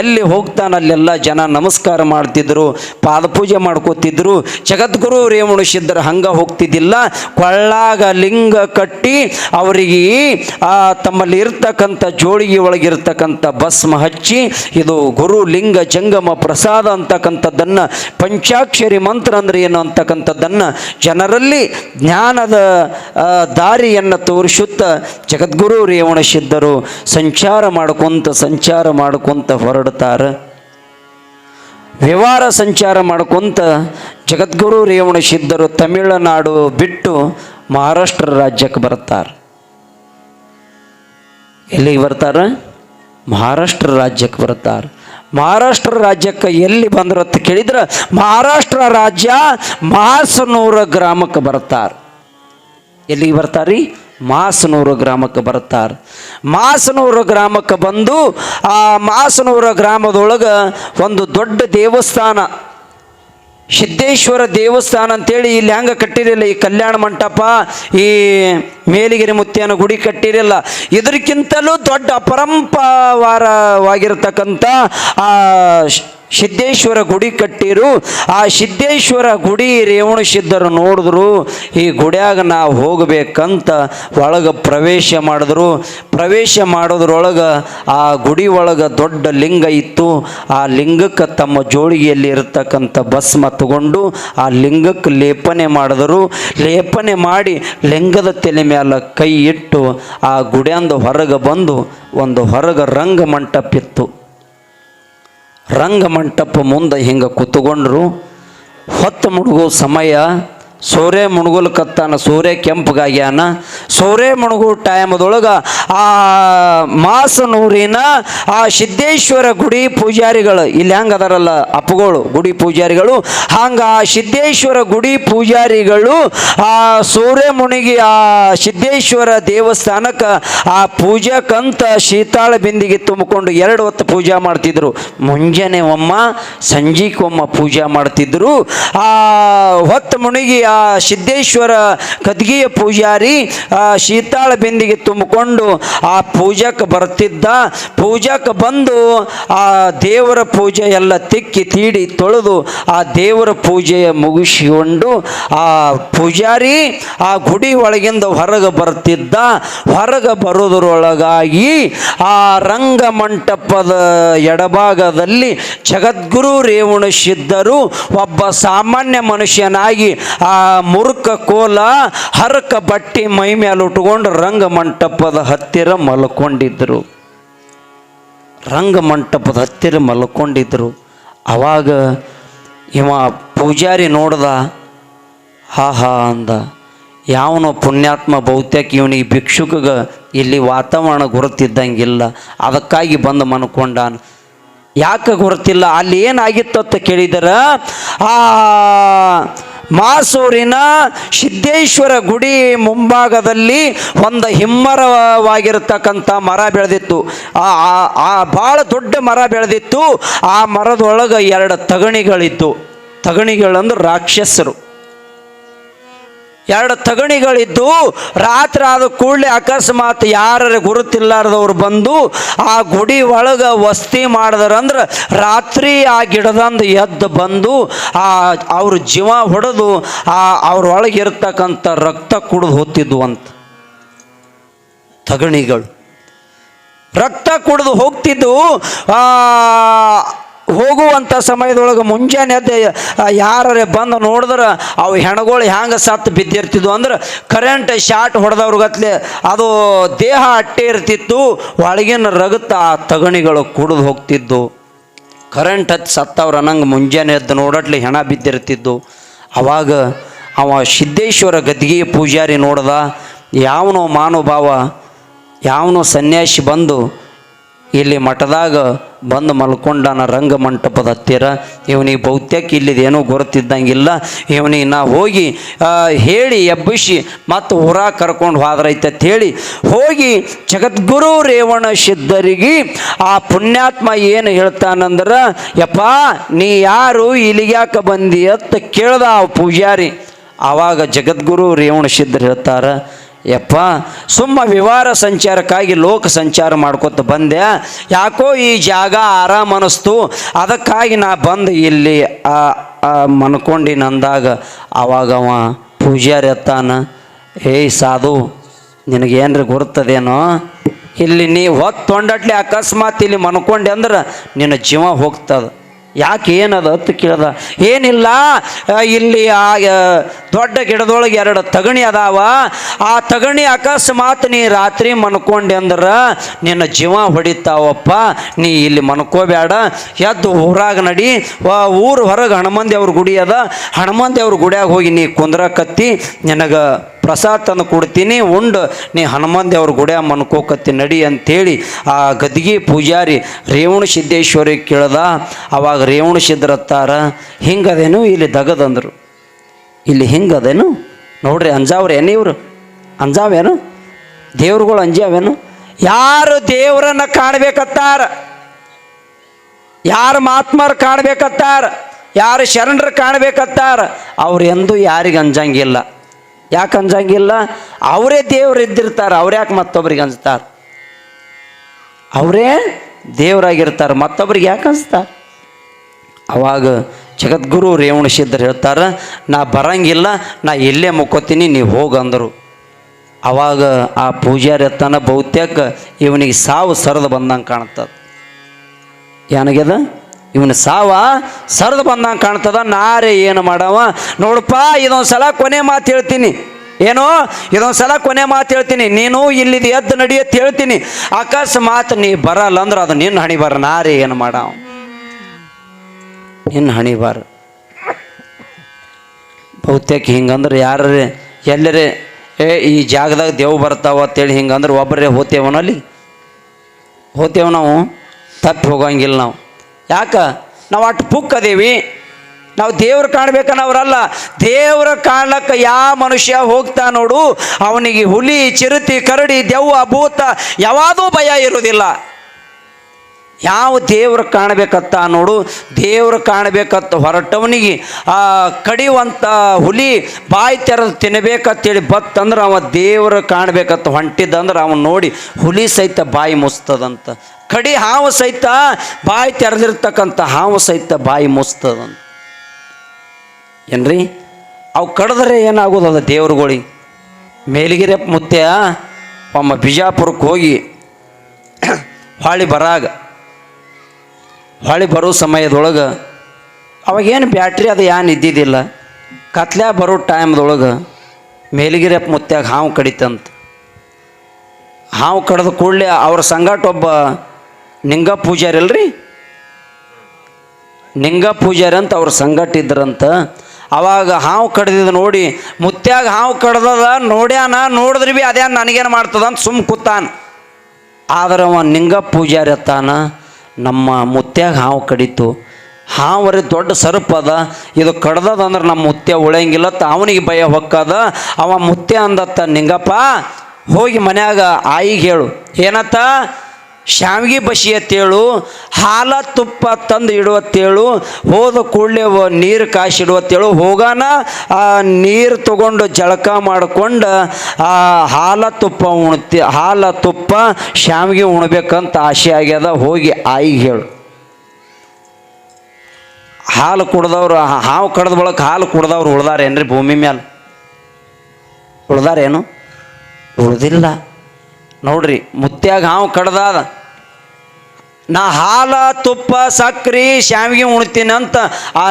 ಎಲ್ಲಿ ಹೋಗ್ತಾನ ಅಲ್ಲೆಲ್ಲ ಜನ ನಮಸ್ಕಾರ ಮಾಡ್ತಿದ್ರು ಪಾದಪೂಜೆ ಮಾಡ್ಕೋತಿದ್ರು, ಜಗದ್ಗುರು ರೇವಣ ಸಿದ್ಧರ ಹಂಗ ಹೋಗ್ತಿದ್ದಿಲ್ಲ. ಕೊಳ್ಳಾಗ ಲಿಂಗ ಕಟ್ಟಿ ಅವರಿಗೆ ತಮ್ಮಲ್ಲಿ ಇರ್ತಕ್ಕಂಥ ಜೋಳಿಗೆ ಒಳಗಿರ್ತಕ್ಕಂಥ ಭಸ್ಮ ಹಚ್ಚಿ, ಇದು ಗುರು ಲಿಂಗ ಜಂಗಮ ಪ್ರಸಾದ ಅಂತಕ್ಕಂಥದ್ದನ್ನು, ಪಂಚಾಕ್ಷರಿ ಮಂತ್ರ ಅಂದ್ರೆ ಏನು ಅಂತಕ್ಕಂಥದ್ದನ್ನು ಜನರಲ್ಲಿ ಜ್ಞಾನದ ದಾರಿಯನ್ನು ತೋರಿಸುತ್ತಾ ಜಗದ್ಗುರು ರೇವಣ ಸಿದ್ಧರು ಸಂಚಾರ ಮಾಡ್ಕೊಂತ ಸಂಚಾರ ಮಾಡ್ಕೊಂತ ಹೊರಡ್ತಾರೆ. ವ್ಯವಹಾರ ಸಂಚಾರ ಮಾಡ್ಕೊಂತ ಜಗದ್ಗುರು ರೇವಣ ಸಿದ್ಧರು ತಮಿಳುನಾಡು ಬಿಟ್ಟು ಮಹಾರಾಷ್ಟ್ರ ರಾಜ್ಯಕ್ಕೆ ಬರ್ತಾರೆ. ಎಲ್ಲಿಗೆ ಬರ್ತಾರೆ? ಮಹಾರಾಷ್ಟ್ರ ರಾಜ್ಯಕ್ಕೆ ಬರ್ತಾರೆ. ಮಹಾರಾಷ್ಟ್ರ ರಾಜ್ಯಕ್ಕೆ ಎಲ್ಲಿ ಬಂದರು ಅಂತ ಕೇಳಿದ್ರೆ ಮಹಾರಾಷ್ಟ್ರ ರಾಜ್ಯ ಮಾಸನೂರ ಗ್ರಾಮಕ್ಕೆ ಬರ್ತಾರೆ. ಎಲ್ಲಿಗೆ ಬರ್ತಾರ್ರಿ ಮಾಸನೂರು ಗ್ರಾಮಕ್ಕೆ ಬರ್ತಾರೆ ಮಾಸನೂರು ಗ್ರಾಮಕ್ಕೆ ಬಂದು ಆ ಮಾಸನೂರ ಗ್ರಾಮದೊಳಗೆ ಒಂದು ದೊಡ್ಡ ದೇವಸ್ಥಾನ. ಸಿದ್ದೇಶ್ವರ ದೇವಸ್ಥಾನ ಅಂತೇಳಿ ಇಲ್ಲಿ ಹೆಂಗೆ ಕಟ್ಟಿರಲಿಲ್ಲ ಈ ಕಲ್ಯಾಣ ಮಂಟಪ, ಈ ಮೇಲಿಗಿರಿ ಮುತ್ತಿಯನ್ನು ಗುಡಿ ಕಟ್ಟಿರಲಿಲ್ಲ. ಇದಕ್ಕಿಂತಲೂ ದೊಡ್ಡ ಅಪರಂಪವಾರವಾಗಿರ್ತಕ್ಕಂಥ ಆ ಸಿದ್ದೇಶ್ವರ ಗುಡಿ ಕಟ್ಟಿರು. ಆ ಸಿದ್ದೇಶ್ವರ ಗುಡಿ ರೇವಣ ಸಿದ್ಧರು ನೋಡಿದ್ರು, ಈ ಗುಡಿಯಾಗ ನಾವು ಹೋಗಬೇಕಂತ ಒಳಗೆ ಪ್ರವೇಶ ಮಾಡಿದ್ರು. ಪ್ರವೇಶ ಮಾಡೋದ್ರೊಳಗೆ ಆ ಗುಡಿ ಒಳಗೆ ದೊಡ್ಡ ಲಿಂಗ ಇತ್ತು. ಆ ಲಿಂಗಕ್ಕೆ ತಮ್ಮ ಜೋಳಿಗೆಯಲ್ಲಿ ಇರತಕ್ಕಂಥ ಭಸ್ಮ ತಗೊಂಡು ಆ ಲಿಂಗಕ್ಕೆ ಲೇಪನೆ ಮಾಡಿದರು. ಲೇಪನೆ ಮಾಡಿ ಲಿಂಗದ ತಲೆ ಮೇಲೆ ಕೈ ಇಟ್ಟು ಆ ಗುಡ್ಯಾಂದ ಹೊರಗೆ ಬಂದು ಒಂದು ಹೊರಗೆ ರಂಗ ಮಂಟಪ ಇತ್ತು ರಂಗಮಂಟಪ ಮುಂದೆ ಹಿಂಗೆ ಕೂತ್ಕೊಂಡ್ರು. ಹೊತ್ತು ಮುಳುಗೋ ಸಮಯ ಸೂರ್ಯ ಮುಣುಗುಲ್ಕತ್ತಾನ ಸೂರ್ಯ ಕೆಂಪಗಾಗ್ಯಾನ. ಸೂರ್ಯ ಮುಣುಗು ಟೈಮದೊಳಗೆ ಆ ಮಾಸನೂರಿನ ಆ ಸಿದ್ದೇಶ್ವರ ಗುಡಿ ಪೂಜಾರಿಗಳು, ಇಲ್ಲಿ ಹೆಂಗೆ ಅದಾರಲ್ಲ ಅಪ್ಪುಗಳು, ಗುಡಿ ಪೂಜಾರಿಗಳು. ಹಂಗೆ ಆ ಸಿದ್ದೇಶ್ವರ ಗುಡಿ ಪೂಜಾರಿಗಳು ಆ ಸೂರ್ಯ ಮುಣಿಗಿ ಆ ಸಿದ್ದೇಶ್ವರ ದೇವಸ್ಥಾನಕ್ಕೆ ಆ ಪೂಜಾಕಂತ ಶೀತಾಳ ಬಿಂದಿಗೆ ತುಂಬಿಕೊಂಡು ಎರಡು ಹೊತ್ತು ಪೂಜೆ ಮಾಡ್ತಿದ್ರು. ಮುಂಜಾನೆ ಒಮ್ಮ ಸಂಜೀಕೊಮ್ಮ ಪೂಜೆ ಮಾಡ್ತಿದ್ರು. ಆ ಹೊತ್ತು ಮುಳುಗಿ ಆ, ಸಿದ್ದೇಶ್ವರ ಕದ್ಗಿಯ ಪೂಜಾರಿ, ಆ, ಶೀತಾಳ ಬಿಂದಿಗೆ ತುಂಬಿಕೊಂಡು ಆ ಪೂಜಕ್ಕೆ ಬರ್ತಿದ್ದ. ಪೂಜಕ್ಕೆ ಬಂದು ಆ ದೇವರ ಪೂಜೆ ಎಲ್ಲ ತಿಕ್ಕಿ ತೀಡಿ ತೊಳೆದು ಆ ದೇವರ ಪೂಜೆಯ ಮುಗಿಸಿಕೊಂಡು ಆ ಪೂಜಾರಿ ಆ ಗುಡಿ ಒಳಗಿಂದ ಹೊರಗೆ ಬರ್ತಿದ್ದ. ಹೊರಗೆ ಬರೋದ್ರೊಳಗಾಗಿ ಆ ರಂಗ ಮಂಟಪದ ಎಡಭಾಗದಲ್ಲಿ ಜಗದ್ಗುರು ರೇವಣ ಸಿದ್ಧರು ಒಬ್ಬ ಸಾಮಾನ್ಯ ಮನುಷ್ಯನಾಗಿ ಆ ಮುರುಕ ಕೋಲ ಹರಕ ಬಟ್ಟಿ ಮೈ ಮೇಲೆ ಉಟ್ಕೊಂಡು ರಂಗ ಮಂಟಪದ ಹತ್ತಿರ ಮಲ್ಕೊಂಡಿದ್ದರು ರಂಗ ಮಂಟಪದ ಹತ್ತಿರ ಮಲ್ಕೊಂಡಿದ್ದರು ಅವಾಗ ಇವ ಪೂಜಾರಿ ನೋಡ್ದ ಹಾ ಹಾ ಅಂದ. ಯಾವನೋ ಪುಣ್ಯಾತ್ಮ ಬಹುತೇಕ ಇವನಿಗೆ ಭಿಕ್ಷುಕಗ ಇಲ್ಲಿ ವಾತಾವರಣ ಗುರುತಿದ್ದಂಗಿಲ್ಲ. ಅದಕ್ಕಾಗಿ ಬಂದು ಮನ್ಕೊಂಡಾನ. ಯಾಕೆ ಗುರುತಿಲ್ಲ? ಅಲ್ಲಿ ಏನಾಗಿತ್ತು ಅಂತ ಕೇಳಿದರ, ಆ ಮಾಸೂರಿನ ಸಿದ್ದೇಶ್ವರ ಗುಡಿ ಮುಂಭಾಗದಲ್ಲಿ ಒಂದು ಹಿಮ್ಮರವಾಗಿರತಕ್ಕಂಥ ಮರ ಬೆಳೆದಿತ್ತು. ಆ ಭಾಳ ದೊಡ್ಡ ಮರ ಬೆಳೆದಿತ್ತು. ಆ ಮರದೊಳಗೆ ಎರಡು ತಗಣಿಗಳಿತ್ತು ತಗಣಿಗಳಂದ್ರೆ ರಾಕ್ಷಸರು. ಎರಡು ತಗಣಿಗಳಿದ್ದು ರಾತ್ರಿ ಆದ ಕೂಡಲೇ ಅಕಸ್ಮಾತ್ ಯಾರ ಗುರುತಿಲ್ಲಾರದವ್ರು ಬಂದು ಆ ಗುಡಿ ಒಳಗೆ ವಸ್ತಿ ಮಾಡಿದ್ರಂದ್ರೆ ರಾತ್ರಿ ಆ ಗಿಡದಂದು ಎದ್ದು ಬಂದು ಆ ಅವ್ರ ಜೀವ ಹೊಡೆದು ಆ ಅವ್ರೊಳಗೆ ಇರ್ತಕ್ಕಂಥ ರಕ್ತ ಕುಡಿದು ಹೋಗ್ತಿದ್ವು ಅಂತ. ತಗಣಿಗಳು. ರಕ್ತ ಕುಡಿದು ಹೋಗ್ತಿದ್ದು ಹೋಗುವಂಥ ಸಮಯದೊಳಗೆ ಮುಂಜಾನೆ ಎದ್ದು ಯಾರೇ ಬಂದು ನೋಡಿದ್ರೆ ಅವು ಹೆಣಗಳು ಹ್ಯಾಂಗೆ ಸತ್ತು ಬಿದ್ದಿರ್ತಿದ್ವು ಅಂದ್ರೆ ಕರೆಂಟ್ ಶಾಟ್ ಹೊಡೆದವ್ರಿಗತ್ಲೆ ಅದು ದೇಹ ಅಟ್ಟೆ ಇರ್ತಿತ್ತು, ಒಳಗಿನ ರಗತ ಆ ತಗಣಿಗಳು ಕುಡಿದು ಹೋಗ್ತಿದ್ದು. ಕರೆಂಟ್ ಹತ್ತಿ ಸತ್ತವ್ರು ಅನ್ನಂಗೆ ಮುಂಜಾನೆ ಎದ್ದು ನೋಡಟ್ಲೆ ಹೆಣ ಬಿದ್ದಿರ್ತಿದ್ದು. ಅವಾಗ ಅವ ಸಿದ್ದೇಶ್ವರ ಗದ್ದಿಗೆ ಪೂಜಾರಿ ನೋಡ್ದ, ಯಾವನೋ ಮಾನುಭಾವ, ಯಾವನೋ ಸನ್ಯಾಸಿ ಬಂದು ಇಲ್ಲಿ ಮಠದಾಗ ಬಂದು ಮಲ್ಕೊಂಡಾನ ರಂಗಮಂಟಪದ ಹತ್ತಿರ. ಇವನಿಗೆ ಬಹುತೇಕ ಇಲ್ಲಿದೇನೋ ಗೊತ್ತಿದ್ದಂಗಿಲ್ಲ ಇವನಿಗೆ ನಾ ಹೋಗಿ ಹೇಳಿ, ಎಬ್ಬಿಸಿ, ಮತ್ತು ಊರಾಗ ಕರ್ಕೊಂಡು ಹೋದ್ರೈತೆ ಹೇಳಿ ಹೋಗಿ ಜಗದ್ಗುರು ರೇವಣ ಸಿದ್ಧರಿಗೆ ಆ ಪುಣ್ಯಾತ್ಮ ಏನು ಹೇಳ್ತಾನಂದ್ರೆ, ಯಪ್ಪ, ನೀ ಯಾರು ಇಲ್ಲಿಗ್ಯಾಕ ಬಂದಿ ಅಂತ ಕೇಳ್ದ ಪೂಜಾರಿ. ಆವಾಗ ಜಗದ್ಗುರು ರೇವಣ ಸಿದ್ಧರು ಹೇಳ್ತಾರ ಯಪ್ಪ ಸುಮ್ಮ ವಿವಾರ ಸಂಚಾರಕ್ಕಾಗಿ ಲೋಕ ಸಂಚಾರ ಮಾಡ್ಕೊತ ಬಂದೆ. ಯಾಕೋ ಈ ಜಾಗ ಆರಾಮ ಅನಿಸ್ತು. ಅದಕ್ಕಾಗಿ ನಾ ಬಂದು ಇಲ್ಲಿ ಆ, ನಂದಾಗ ಅವಾಗವ ಪೂಜಾರಿ ಎತ್ತಾನ ಏಯ್ ಸಾಧು ನಿನಗೇನ್ರಿ ಗುರ್ತದೇನೋ ಇಲ್ಲಿ ನೀ ಹೊತ್ತೊಂಡಟ್ಲೆ ಅಕಸ್ಮಾತ್ ಇಲ್ಲಿ ಮನ್ಕೊಂಡೆ ಅಂದ್ರೆ ನಿನ್ನ ಜೀವ ಹೋಗ್ತದ. ಯಾಕೆ ಏನದ ಅಂತ ಕೇಳ್ದ? ಏನಿಲ್ಲ ಇಲ್ಲಿ ಆ ದೊಡ್ಡ ಗಿಡದೊಳಗೆ ಎರಡು ತಗಣಿ ಅದಾವ. ಆ ತಗಣಿ ಅಕಸ್ಮಾತ್ ನೀ ರಾತ್ರಿ ಮನ್ಕೊಂಡೆ ಅಂದ್ರೆ ನಿನ್ನ ಜೀವ ಹೊಡಿತಾವಪ್ಪ. ನೀ ಇಲ್ಲಿ ಮನ್ಕೋಬೇಡ ಎದ್ದು ಊರಾಗ ನಡಿ. ಊರು ಹೊರಗೆ ಹನುಮಂದಿ ಅವ್ರ ಗುಡಿ ಅದ. ಹನುಮಂದಿ ಅವ್ರ ಗುಡಿಯಾಗ ಹೋಗಿ ನೀ ಕುಂದ್ರಕತ್ತಿ, ನಿನಗೆ ಪ್ರಸಾದ ತಂದು ಕೊಡ್ತೀನಿ, ಉಂಡು, ನೀ ಹನುಮಂದಿ ಅವ್ರ ಅಮ್ಮನ ಮನ್ಕೋಕತ್ತಿ ನಡಿ ಅಂತೇಳಿ ಆ ಗದ್ಗಿ ಪೂಜಾರಿ ರೇವಣ ಸಿದ್ದೇಶ್ವರಿ ಕೇಳ್ದ, ಅವಾಗ ರೇವಣ ಸಿದ್ಧರತ್ತಾರ ಹಿಂಗದೇನು ಇಲ್ಲಿ ದಗದಂದರು. ಇಲ್ಲಿ ಹಿಂಗದೇನು? ನೋಡ್ರಿ, ಅಂಜಾವ್ರ ಏನು ಇವರು? ಅಂಜಾವೇನು ದೇವ್ರುಗಳು ಅಂಜಾವೇನು ಯಾರು ದೇವರನ್ನು ಕಾಣ್ಬೇಕತ್ತಾರ? ಯಾರು ಮಹಾತ್ಮರು ಕಾಣ್ಬೇಕತ್ತಾರ? ಯಾರು ಶರಣರು ಕಾಣ್ಬೇಕತ್ತಾರ? ಅವ್ರು ಎಂದೂ ಯಾರಿಗೆ ಅಂಜಂಗಿಲ್ಲ. ಯಾಕೆ ಅಂಜಂಗಿಲ್ಲ ಅವರೇ ದೇವ್ರು ಇದ್ದಿರ್ತಾರೆ, ಅವ್ರು ಯಾಕೆ ಮತ್ತೊಬ್ರಿಗೆ ಅಂಜ್ತಾರೆ ಅವರೇ ದೇವರಾಗಿರ್ತಾರೆ, ಮತ್ತೊಬ್ರಿಗೆ ಯಾಕೆ ಅನ್ಸ್ತಾರೆ? ಅವಾಗ ಜಗದ್ಗುರು ರೇವಣ ಸಿದ್ಧರು ಹೇಳ್ತಾರೆ, ನಾ ಬರಂಗಿಲ್ಲ, ನಾ ಇಲ್ಲೇ ಮುಕ್ಕೋತೀನಿ ನೀವು ಹೋಗಂದರು ಅವಾಗ ಆ ಪೂಜಾರಿ ಎತ್ತಾನ ಬಹುತೇಕ ಇವನಿಗೆ ಸಾವು ಸರದು ಬಂದಂಗೆ ಕಾಣ್ತದೆ. ಏನಾಗ್ಯದ? ಇವನ ಸಾವ ಸರದ ಬಂದಂಗೆ ಕಾಣ್ತದ. ನಾರೇ ಏನು ಮಾಡವ? ನೋಡಪ್ಪ ಇದೊಂದು ಸಲ ಕೊನೆ ಮಾತು ಹೇಳ್ತೀನಿ. ಏನೋ? ಇದೊಂದು ಸಲ ಕೊನೆ ಮಾತು ಹೇಳ್ತೀನಿ. ನೀನು ಇಲ್ಲಿದು ಎದ್ದು ನಡಿಯತ್ತೆ ಹೇಳ್ತೀನಿ. ಅಕಸ್ಮಾತ್ ನೀ ಬರಲ್ಲ ಅಂದ್ರೆ ಅದು ನಿನ್ನ ಹಣಿ ಬರ. ನಾರೇ ಏನು ಮಾಡವ? ನಿನ್ನ ಹಣಿ ಬಾರ. ಬಹುತೇಕ ಹಿಂಗಂದ್ರೆ ಯಾರೇ ಎಲ್ಲರೇ? ಏ, ಈ ಜಾಗದಾಗ ದೇವ್ ಬರ್ತಾವ ಅಂತೇಳಿ ಹಿಂಗಂದ್ರೆ ಒಬ್ಬರೇ ಹೋತೇವನಲ್ಲಿ ಹೋತೇವ ನಾವು? ತಪ್ಪಿ ಹೋಗಂಗಿಲ್ಲ ನಾವು. ಯಾಕ? ನಾವು ಅಟ್ಟು ಪುಕ್ ಅದೇವಿ. ನಾವು ದೇವ್ರು ಕಾಣ್ಬೇಕನ್ನವ್ರಲ್ಲ ದೇವ್ರ ಕಾಣಕ್ಕೆ ಯಾವ ಮನುಷ್ಯ ಹೋಗ್ತಾ ನೋಡು, ಅವನಿಗೆ ಹುಲಿ, ಚಿರತಿ, ಕರಡಿ, ದೆವ್ವ, ಭೂತ ಯಾವಾದೂ ಭಯ ಇರುವುದಿಲ್ಲ. ಯಾವ ದೇವ್ರು ಕಾಣಬೇಕತ್ತ ನೋಡು. ದೇವ್ರು ಕಾಣಬೇಕತ್ತ ಹೊರಟವನಿಗೆ ಆ ಕಡಿಯುವಂಥ ಹುಲಿ ಬಾಯಿ ತೆರೆದು ತಿನ್ನಬೇಕಂತೇಳಿ ಬತ್ತಂದ್ರೆ ಅವ ದೇವ್ರು ಕಾಣಬೇಕತ್ತ ಹೊಂಟಿದ್ದಂದ್ರೆ ಅವನು ನೋಡಿ ಹುಲಿ ಸಹಿತ ಬಾಯಿ ಮುಸ್ತದಂತ. ಕಡಿ ಹಾವು ಸಹಿತ ಬಾಯಿ ತೆರೆದಿರ್ತಕ್ಕಂಥ ಹಾವು ಸಹಿತ ಬಾಯಿ ಮುಸ್ತದಂತ. ಏನ್ರಿ? ಅವು ಕಡಿದ್ರೆ ಏನಾಗೋದು ಅದು ದೇವ್ರುಗಳಿಗೆ? ಮೇಲಿಗೆರೆ ಮುತ್ಯ ಒಮ್ಮ ಬಿಜಾಪುರಕ್ಕೆ ಹೋಗಿ ಹೊಳ್ಳಿ ಬರಾಗ ಹೊಳ್ಳಿ ಬರೋ ಸಮಯದೊಳಗೆ ಅವಾಗೇನು ಬ್ಯಾಟ್ರಿ ಅದು ಏನು ಇದ್ದಿದ್ದಿಲ್ಲ. ಕತ್ಲೆ ಬರೋ ಟೈಮ್ದೊಳಗೆ ಮೇಲಗಿರೆ ಮುತ್ಯಾಗ ಹಾವು ಕಡಿತಂತ. ಹಾವು ಕಡ್ದ ಕೂಡಲೆ ಅವ್ರ ಸಂಗಾಟ ಒಬ್ಬ ನಿಂಗ ಪೂಜಾರಿಲ್ರಿ? ನಿಂಗ ಪೂಜಾರಿ ಅಂತ ಅವ್ರ ಸಂಗಟ ಇದ್ರಂತ. ಅವಾಗ ಹಾವು ಕಡ್ದಿದ್ದು ನೋಡಿ ಮುತ್ಯಾಗ ಹಾವು ಕಡ್ದದ ನೋಡ್ಯಾನ ನೋಡಿದ್ರಿ ಬಿ ಅದೇನು ನನಗೇನು ಮಾಡ್ತದ ಅಂತ ಸುಮ್ಮ ಕೂತಾನ. ಆದ್ರೆ ಅವ ನಿಂಗ ಪೂಜಾರಿ ಅತ್ತಾನ. ನಮ್ಮ ಮುತ್ಯಾಗ ಹಾವು ಕಡಿತು. ಹಾವರಿ ದೊಡ್ಡ ಸರ್ಪ ಅದ. ಇದು ಕಡ್ದದ ಅಂದ್ರೆ ನಮ್ಮ ಮುತ್ಯ ಉಳಿಯಂಗಿಲ್ಲ. ಅವನಿಗೆ ಭಯ ಹೊಕ್ಕದ. ಅವ ಮುತ್ಯ ಅಂದತ್ತ, ನಿಂಗಪ್ಪ, ಹೋಗಿ ಮನ್ಯಾಗ ಆಯಿಗೆ ಹೇಳು. ಏನತ್ತ? ಶಾವಿಗೆ ಬಸಿ ಅಂತೇಳು ಹಾಲ ತುಪ್ಪ ತಂದು ಇಡುವತ್ತೇಳು, ಹೋದ ಕೂಡಲೇ ನೀರು ಕಾಸಿಡುವತ್ತೇಳು ಹೋಗಾನ, ಆ ನೀರು ತಗೊಂಡು ಜಳಕ ಮಾಡ್ಕೊಂಡು, ಆ ಹಾಲ ತುಪ್ಪ ಉಣ್ತಿ, ಹಾಲ ತುಪ್ಪ ಶಾವಿಗೆ ಉಣ್ಬೇಕಂತ ಆಸೆ ಆಗ್ಯದ, ಹೋಗಿ ಆಯಿಗೆ ಹೇಳು. ಹಾಲು ಕುಡ್ದವ್ರು ಹಾವು ಕಡ್ದ ಬಳಕ ಹಾಲು ಕುಡ್ದವ್ರು ಉಳ್ದಾರೇನ್ರಿ ಭೂಮಿ ಮ್ಯಾಲ? ಉಳ್ದಾರೇನು? ಉಳ್ದಿಲ್ಲ. ನೋಡ್ರಿ, ಮುತ್ಯಾಗ ಹಾವು ಕಡ್ದಾದ. ನಾ ಹಾಲ, ತುಪ್ಪ, ಸಕ್ರಿ ಶಾವಿಗೆ ಉಣ್ತೀನಿ ಅಂತ ಆ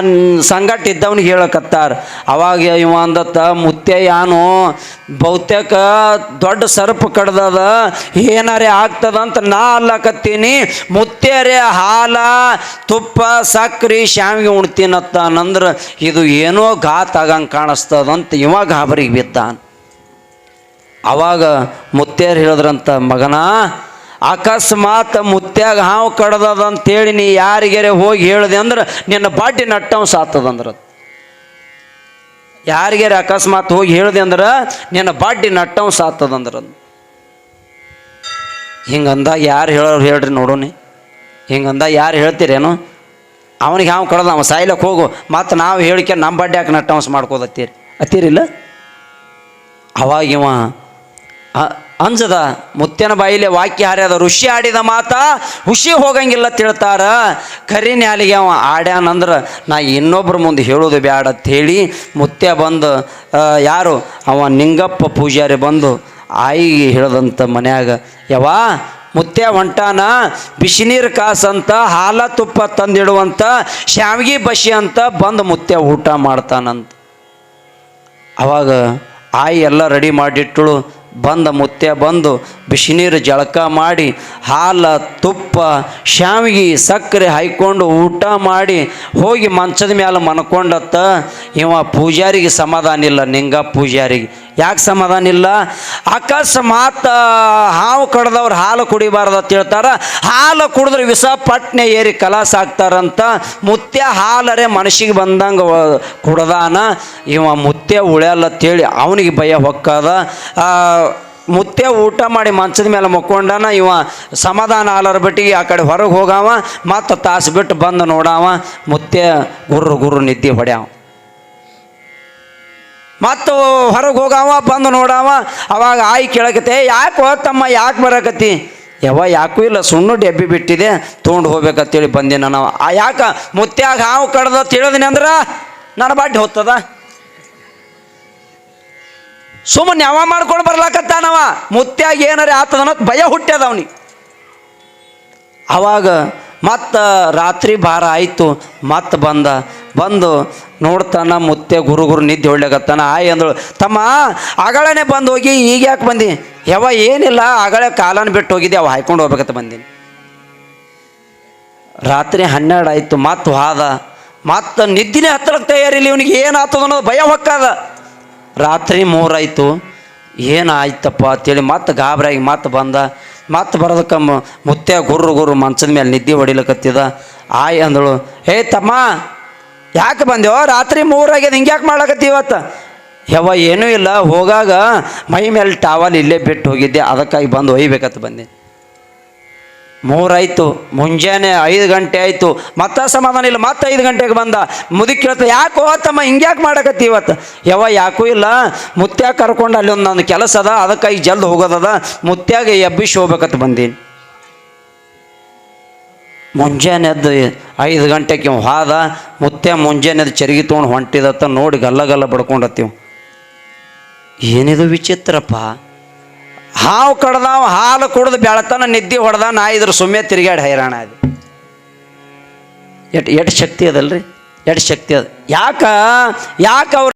ಸಂಗಟ್ ಇದ್ದವನಿಗೆ ಹೇಳಕತ್ತಾರ. ಅವಾಗ ಇವ ಅಂದತ್ತ, ಮುತ್ಯ ಯಾನು, ಬಹುತೇಕ ದೊಡ್ಡ ಸರ್ಪ ಕಡ್ದದ, ಏನಾರೇ ಆಗ್ತದಂತ ನಾ ಅಲ್ಲಕತ್ತೀನಿ. ಮುತ್ಯರೇ ಹಾಲ, ತುಪ್ಪ, ಸಕ್ರಿ ಶಾವಿಗೆ ಉಣ್ತೀನತ್ತ ಅನ್ನಂದ್ರೆ ಇದು ಏನೋ ಘಾತ್ ಆಗಂಗೆ ಕಾಣಿಸ್ತದಂತ ಇವಾಗ ಗಾಬರಿಗೆ ಬಿದ್ದಾನ. ಅವಾಗ ಮುತ್ಯಾರು ಹೇಳಿದ್ರಂತ, ಮಗನ, ಅಕಸ್ಮಾತ್ ಮುತ್ಯಾಗ ಹಾವು ಕಡ್ದದ ಅಂತೇಳಿ ನೀ ಯಾರಿಗೆರೆ ಹೋಗಿ ಹೇಳಿದೆ ಅಂದ್ರೆ ನಿನ್ನ ಬಾಡಿ ನಟ್ಟವ್ ಸಾತದಂದ್ರ. ಯಾರಿಗೆರೆ ಅಕಸ್ಮಾತ್ ಹೋಗಿ ಹೇಳಿದೆ ಅಂದ್ರೆ ನಿನ್ನ ಬಾಡಿ ನಟ್ಟವ್ ಸಾತದಂದ್ರ. ಹಿಂಗಂದ ಯಾರು ಹೇಳೋರು ಹೇಳ್ರಿ ನೋಡೋನಿ ಹಿಂಗಂದ ಯಾರು ಹೇಳ್ತೀರೇನು? ಅವನಿಗೆ ಹಾವು ಕಡ್ದ, ಅವ ಸಾಯ್ಲಕ್ಕೆ ಹೋಗು. ಮತ್ತು ನಾವು ಹೇಳಿಕೆ ನಮ್ಮ ಬಡ್ಡೆ ಯಾಕೆ ನಟ್ಟವಂಸ ಮಾಡ್ಕೋದತ್ತೀರಿ ಅತ್ತೀರಿಲ್ಲ? ಅವಾಗ ಇವ ಅ- ಅಂಜದ ಮುತ್ಯನ ಬಾಯಿಲೆ ವಾಕ್ಯ ಹಾರ್ಯದ, ಋಷಿ ಆಡಿದ ಮಾತ ಹುಷಿ ಹೋಗಂಗಿಲ್ಲ ತಿಳ್ತಾರ. ಕರಿ ನ್ಯಾಲಿಗೆ ಅವ ಆಡ್ಯಾನಂದ್ರೆ ನಾ ಇನ್ನೊಬ್ರ ಮುಂದೆ ಹೇಳೋದು ಬ್ಯಾಡ ಹೇಳಿ ಮುತ್ಯ ಬಂದು ಯಾರು? ಅವ ನಿಂಗಪ್ಪ ಪೂಜಾರಿ ಬಂದು ಆಯಿಗೆ ಹೇಳ್ದಂತ ಮನ್ಯಾಗ ಯವಾ ಮುತ್ಯ ಹೊಂಟಾನ? ಬಿಸಿನೀರು ಕಾಸಂತ, ಹಾಲ ತುಪ್ಪ ತಂದಿಡುವಂಥ ಶಾವಿಗೆ ಬಸಿ ಅಂತ ಬಂದು ಮುತ್ಯ ಊಟ ಮಾಡ್ತಾನಂತ. ಅವಾಗ ಆಯಿ ಎಲ್ಲ ರೆಡಿ ಮಾಡಿಟ್ಟಳು. ಬಂದ ಮುತ್ಯ ಬಂದು ಬಿಸಿನೀರು ಜಳಕ ಮಾಡಿ, ಹಾಲ, ತುಪ್ಪ ಶಾವಿಗೆ ಸಕ್ಕರೆ ಹಾಯ್ಕೊಂಡು ಊಟ ಮಾಡಿ ಹೋಗಿ ಮಂಚದ ಮೇಲೆ ಮನ್ಕೊಂಡತ್ತ, ಇವ ಪೂಜಾರಿಗೆ ಸಮಾಧಾನ ಇಲ್ಲ, ನಿಂಗ ಪೂಜಾರಿಗೆ. ಯಾಕೆ ಸಮಾಧಾನ ಇಲ್ಲ? ಅಕಸ್ಮಾತ್ ಹಾವು ಕಡ್ದವ್ರು ಹಾಲು ಕುಡಿಬಾರ್ದು ಅಂತ ಹೇಳ್ತಾರೆ. ಹಾಲು ಕುಡಿದ್ರೆ ವಿಷ ಪಟ್ನೆ ಏರಿ ಕಲಾಸ ಆಗ್ತಾರಂತ. ಮುತ್ಯ ಹಾಲರೆ ಮನಸ್ಸಿಗೆ ಬಂದಂಗೆ ಕುಡ್ದಾನ. ಇವ ಮುತ್ಯ ಉಳ್ಯಲ್ಲ ಅಂತೇಳಿ ಅವನಿಗೆ ಭಯ ಹೊಕ್ಕದ. ಮುತ್ಯ ಊಟ ಮಾಡಿ ಮಂಚದ ಮೇಲೆ ಮಕ್ಕೊಂಡಾನ ಇವ ಸಮಾಧಾನ ಆಲರ ಬಿಟ್ಟಿಗೆ ಆ ಕಡೆ ಹೊರಗೆ ಹೋಗಾವ. ಮತ್ತು ತಾಸು ಬಿಟ್ಟು ಬಂದು ನೋಡಾವ. ಮುತ್ಯ ಗುರ್ರು ಗುರು ನಿದ್ದೆ ಹೊಡ್ಯಾವ. ಮತ್ತು ಹೊರಗೆ ಹೋಗವ, ಬಂದು ನೋಡವ, ಅವಾಗ ಆಯ್ ಕೇಳಕತ್ತೆ ಯಾಕೆ ತಮ್ಮ ಯಾಕೆ ಬರಕತ್ತಿ? ಯಾವ ಯಾಕೂ ಇಲ್ಲ, ಸುಣ್ಣು ಡೆಬ್ಬಿ ಬಿಟ್ಟಿದೆ, ತೊಗೊಂಡು ಹೋಗ್ಬೇಕಂತೇಳಿ ಬಂದೆ ನಾನು. ಆ, ಯಾಕೆ, ಮುತ್ಯಾಗ ಹಾವು ಕಡ್ದ ತಿಳಿದಿನಿ ಅಂದ್ರೆ ನನ್ನ ಬಾಟಿ ಹೊತ್ತದ? ಸುಮ್ಮನೆ ಯಾವ ಮಾಡ್ಕೊಂಡು ಬರ್ಲಾಕತ್ತಾನವ ಮುತ್ಯಾಗ ಏನಾರ ಆತದ ಅನ್ನೋದು ಭಯ ಹುಟ್ಟ್ಯದ ಅವನಿಗೆ. ಅವಾಗ ಮತ್ತು ರಾತ್ರಿ ಭಾರ ಆಯಿತು ಮತ್ತೆ ಬಂದ ಬಂದು ನೋಡ್ತಾನ ಮುತ್ತೆ ಗುರು ಗುರು ನಿದ್ದೆ ಒಳ್ಳೆಗತ್ತಾನ. ಆಯ್ ಅಂದಳು, ತಮ್ಮ, ಅಗಳನೆ ಬಂದು ಹೋಗಿ, ಈಗ ಯಾಕೆ ಬಂದಿ? ಯಾವ ಏನಿಲ್ಲ, ಅಗಳ ಕಾಲನ ಬಿಟ್ಟು ಹೋಗಿದ್ದೆ ಅವ ಹಾಯ್ಕೊಂಡು ಹೋಗ್ಬೇಕಂತ ಬಂದೀನಿ. ರಾತ್ರಿ ಹನ್ನೆರಡು ಆಯಿತು, ಮತ್ತು ಹಾದ ಮತ್ತು ನಿದ್ದಿನೇ ಹತ್ತಲಕ್ಕೆ ತಯಾರಿಲ್ಲ, ಇವನಿಗೆ ಏನಾಗ್ತದ ಅನ್ನೋದು ಭಯ ಹೊಕ್ಕದ. ರಾತ್ರಿ ಮೂರಾಯಿತು ಏನಾಯ್ತಪ್ಪ ಅಂತೇಳಿ ಮತ್ತೆ ಗಾಬರಾಗಿ ಮತ್ತೆ ಬಂದ. ಮತ್ತೆ ಬರೋದಕ್ಕೆ ಮುತ್ತೆ ಗುರು ಗುರು ಮಂಚದ ಮೇಲೆ ನಿದ್ದೆ ಹೊಡಿಲಕತ್ತಿದ. ಆಯ್ ಅಂದಳು, ಏ ತಮ್ಮ ಯಾಕೆ ಬಂದೆವೋ? ರಾತ್ರಿ ಮೂರಾಗ್ಯದ ಹಿಂಗೆ ಯಾಕೆ ಮಾಡಕತ್ತಿ ಇವತ್ತು? ಯವ್ವ, ಏನೂ ಇಲ್ಲ. ಹೋಗಾಗ ಮೈ ಮೇಲೆ ಟಾವಲ್ ಇಲ್ಲೇ ಬಿಟ್ಟು ಹೋಗಿದ್ದೆ. ಅದಕ್ಕಾಗಿ ಬಂದು ಒಯ್ಬೇಕಂತ ಬಂದೆ. ಮೂರಾಯ್ತು. ಮುಂಜಾನೆ ಐದು ಗಂಟೆ ಆಯಿತು. ಮತ್ತೆ ಸಮಾಧಾನ ಇಲ್ಲ. ಮತ್ತೆ ಐದು ಗಂಟೆಗೆ ಬಂದ. ಮುದುಕಿ ಕೇಳ್ತ ಯಾಕೋ ತಮ್ಮ ಹಿಂಗ್ಯಾಕೆ ಮಾಡಕತ್ತಿ ಇವತ್ತು? ಯಾವ ಯಾಕೂ ಇಲ್ಲ. ಮುತ್ಯಾಗ ಕರ್ಕೊಂಡು ಅಲ್ಲಿ ಒಂದು ನನ್ನ ಕೆಲಸ ಅದ. ಅದಕ್ಕಾಗಿ ಜಲ್ದಿ ಹೋಗೋದದ. ಮುತ್ಯಾಗ ಎಬ್ಬಿಸಿ ಹೋಗ್ಬೇಕಂತ ಬಂದೀನಿ. ಮುಂಜಾನೆ ಎದ್ದು ಐದು ಗಂಟೆಗೆ ಹಾದ, ಮುತ್ತೆ ಮುಂಜಾನೆ ಎದ್ದು ಚರಿಗೆ ತೊಗೊಂಡು ಹೊಂಟಿದತ್ತ ನೋಡಿ ಗಲ್ಲ ಗಲ್ಲ ಬಡ್ಕೊಂಡತ್ತೀವ್ ಏನಿದು ವಿಚಿತ್ರಪ್ಪ? ಹಾವು ಕಡ್ದಾವ, ಹಾಲು ಕುಡ್ದು ಬೆಳತನ ನಿದ್ದೆ ಹೊಡೆದ ನಾ ಇದ್ರ ಸುಮ್ಮನೆ ತಿರುಗಾಡಿ ಹೈರಾಣ ಅದು ಎಟ್ ಎಟ್ ಶಕ್ತಿ ಅದಲ್ರಿ? ಎಟ್ ಶಕ್ತಿ ಅದ ಯಾಕ ಯಾಕೆ ಅವ್ರು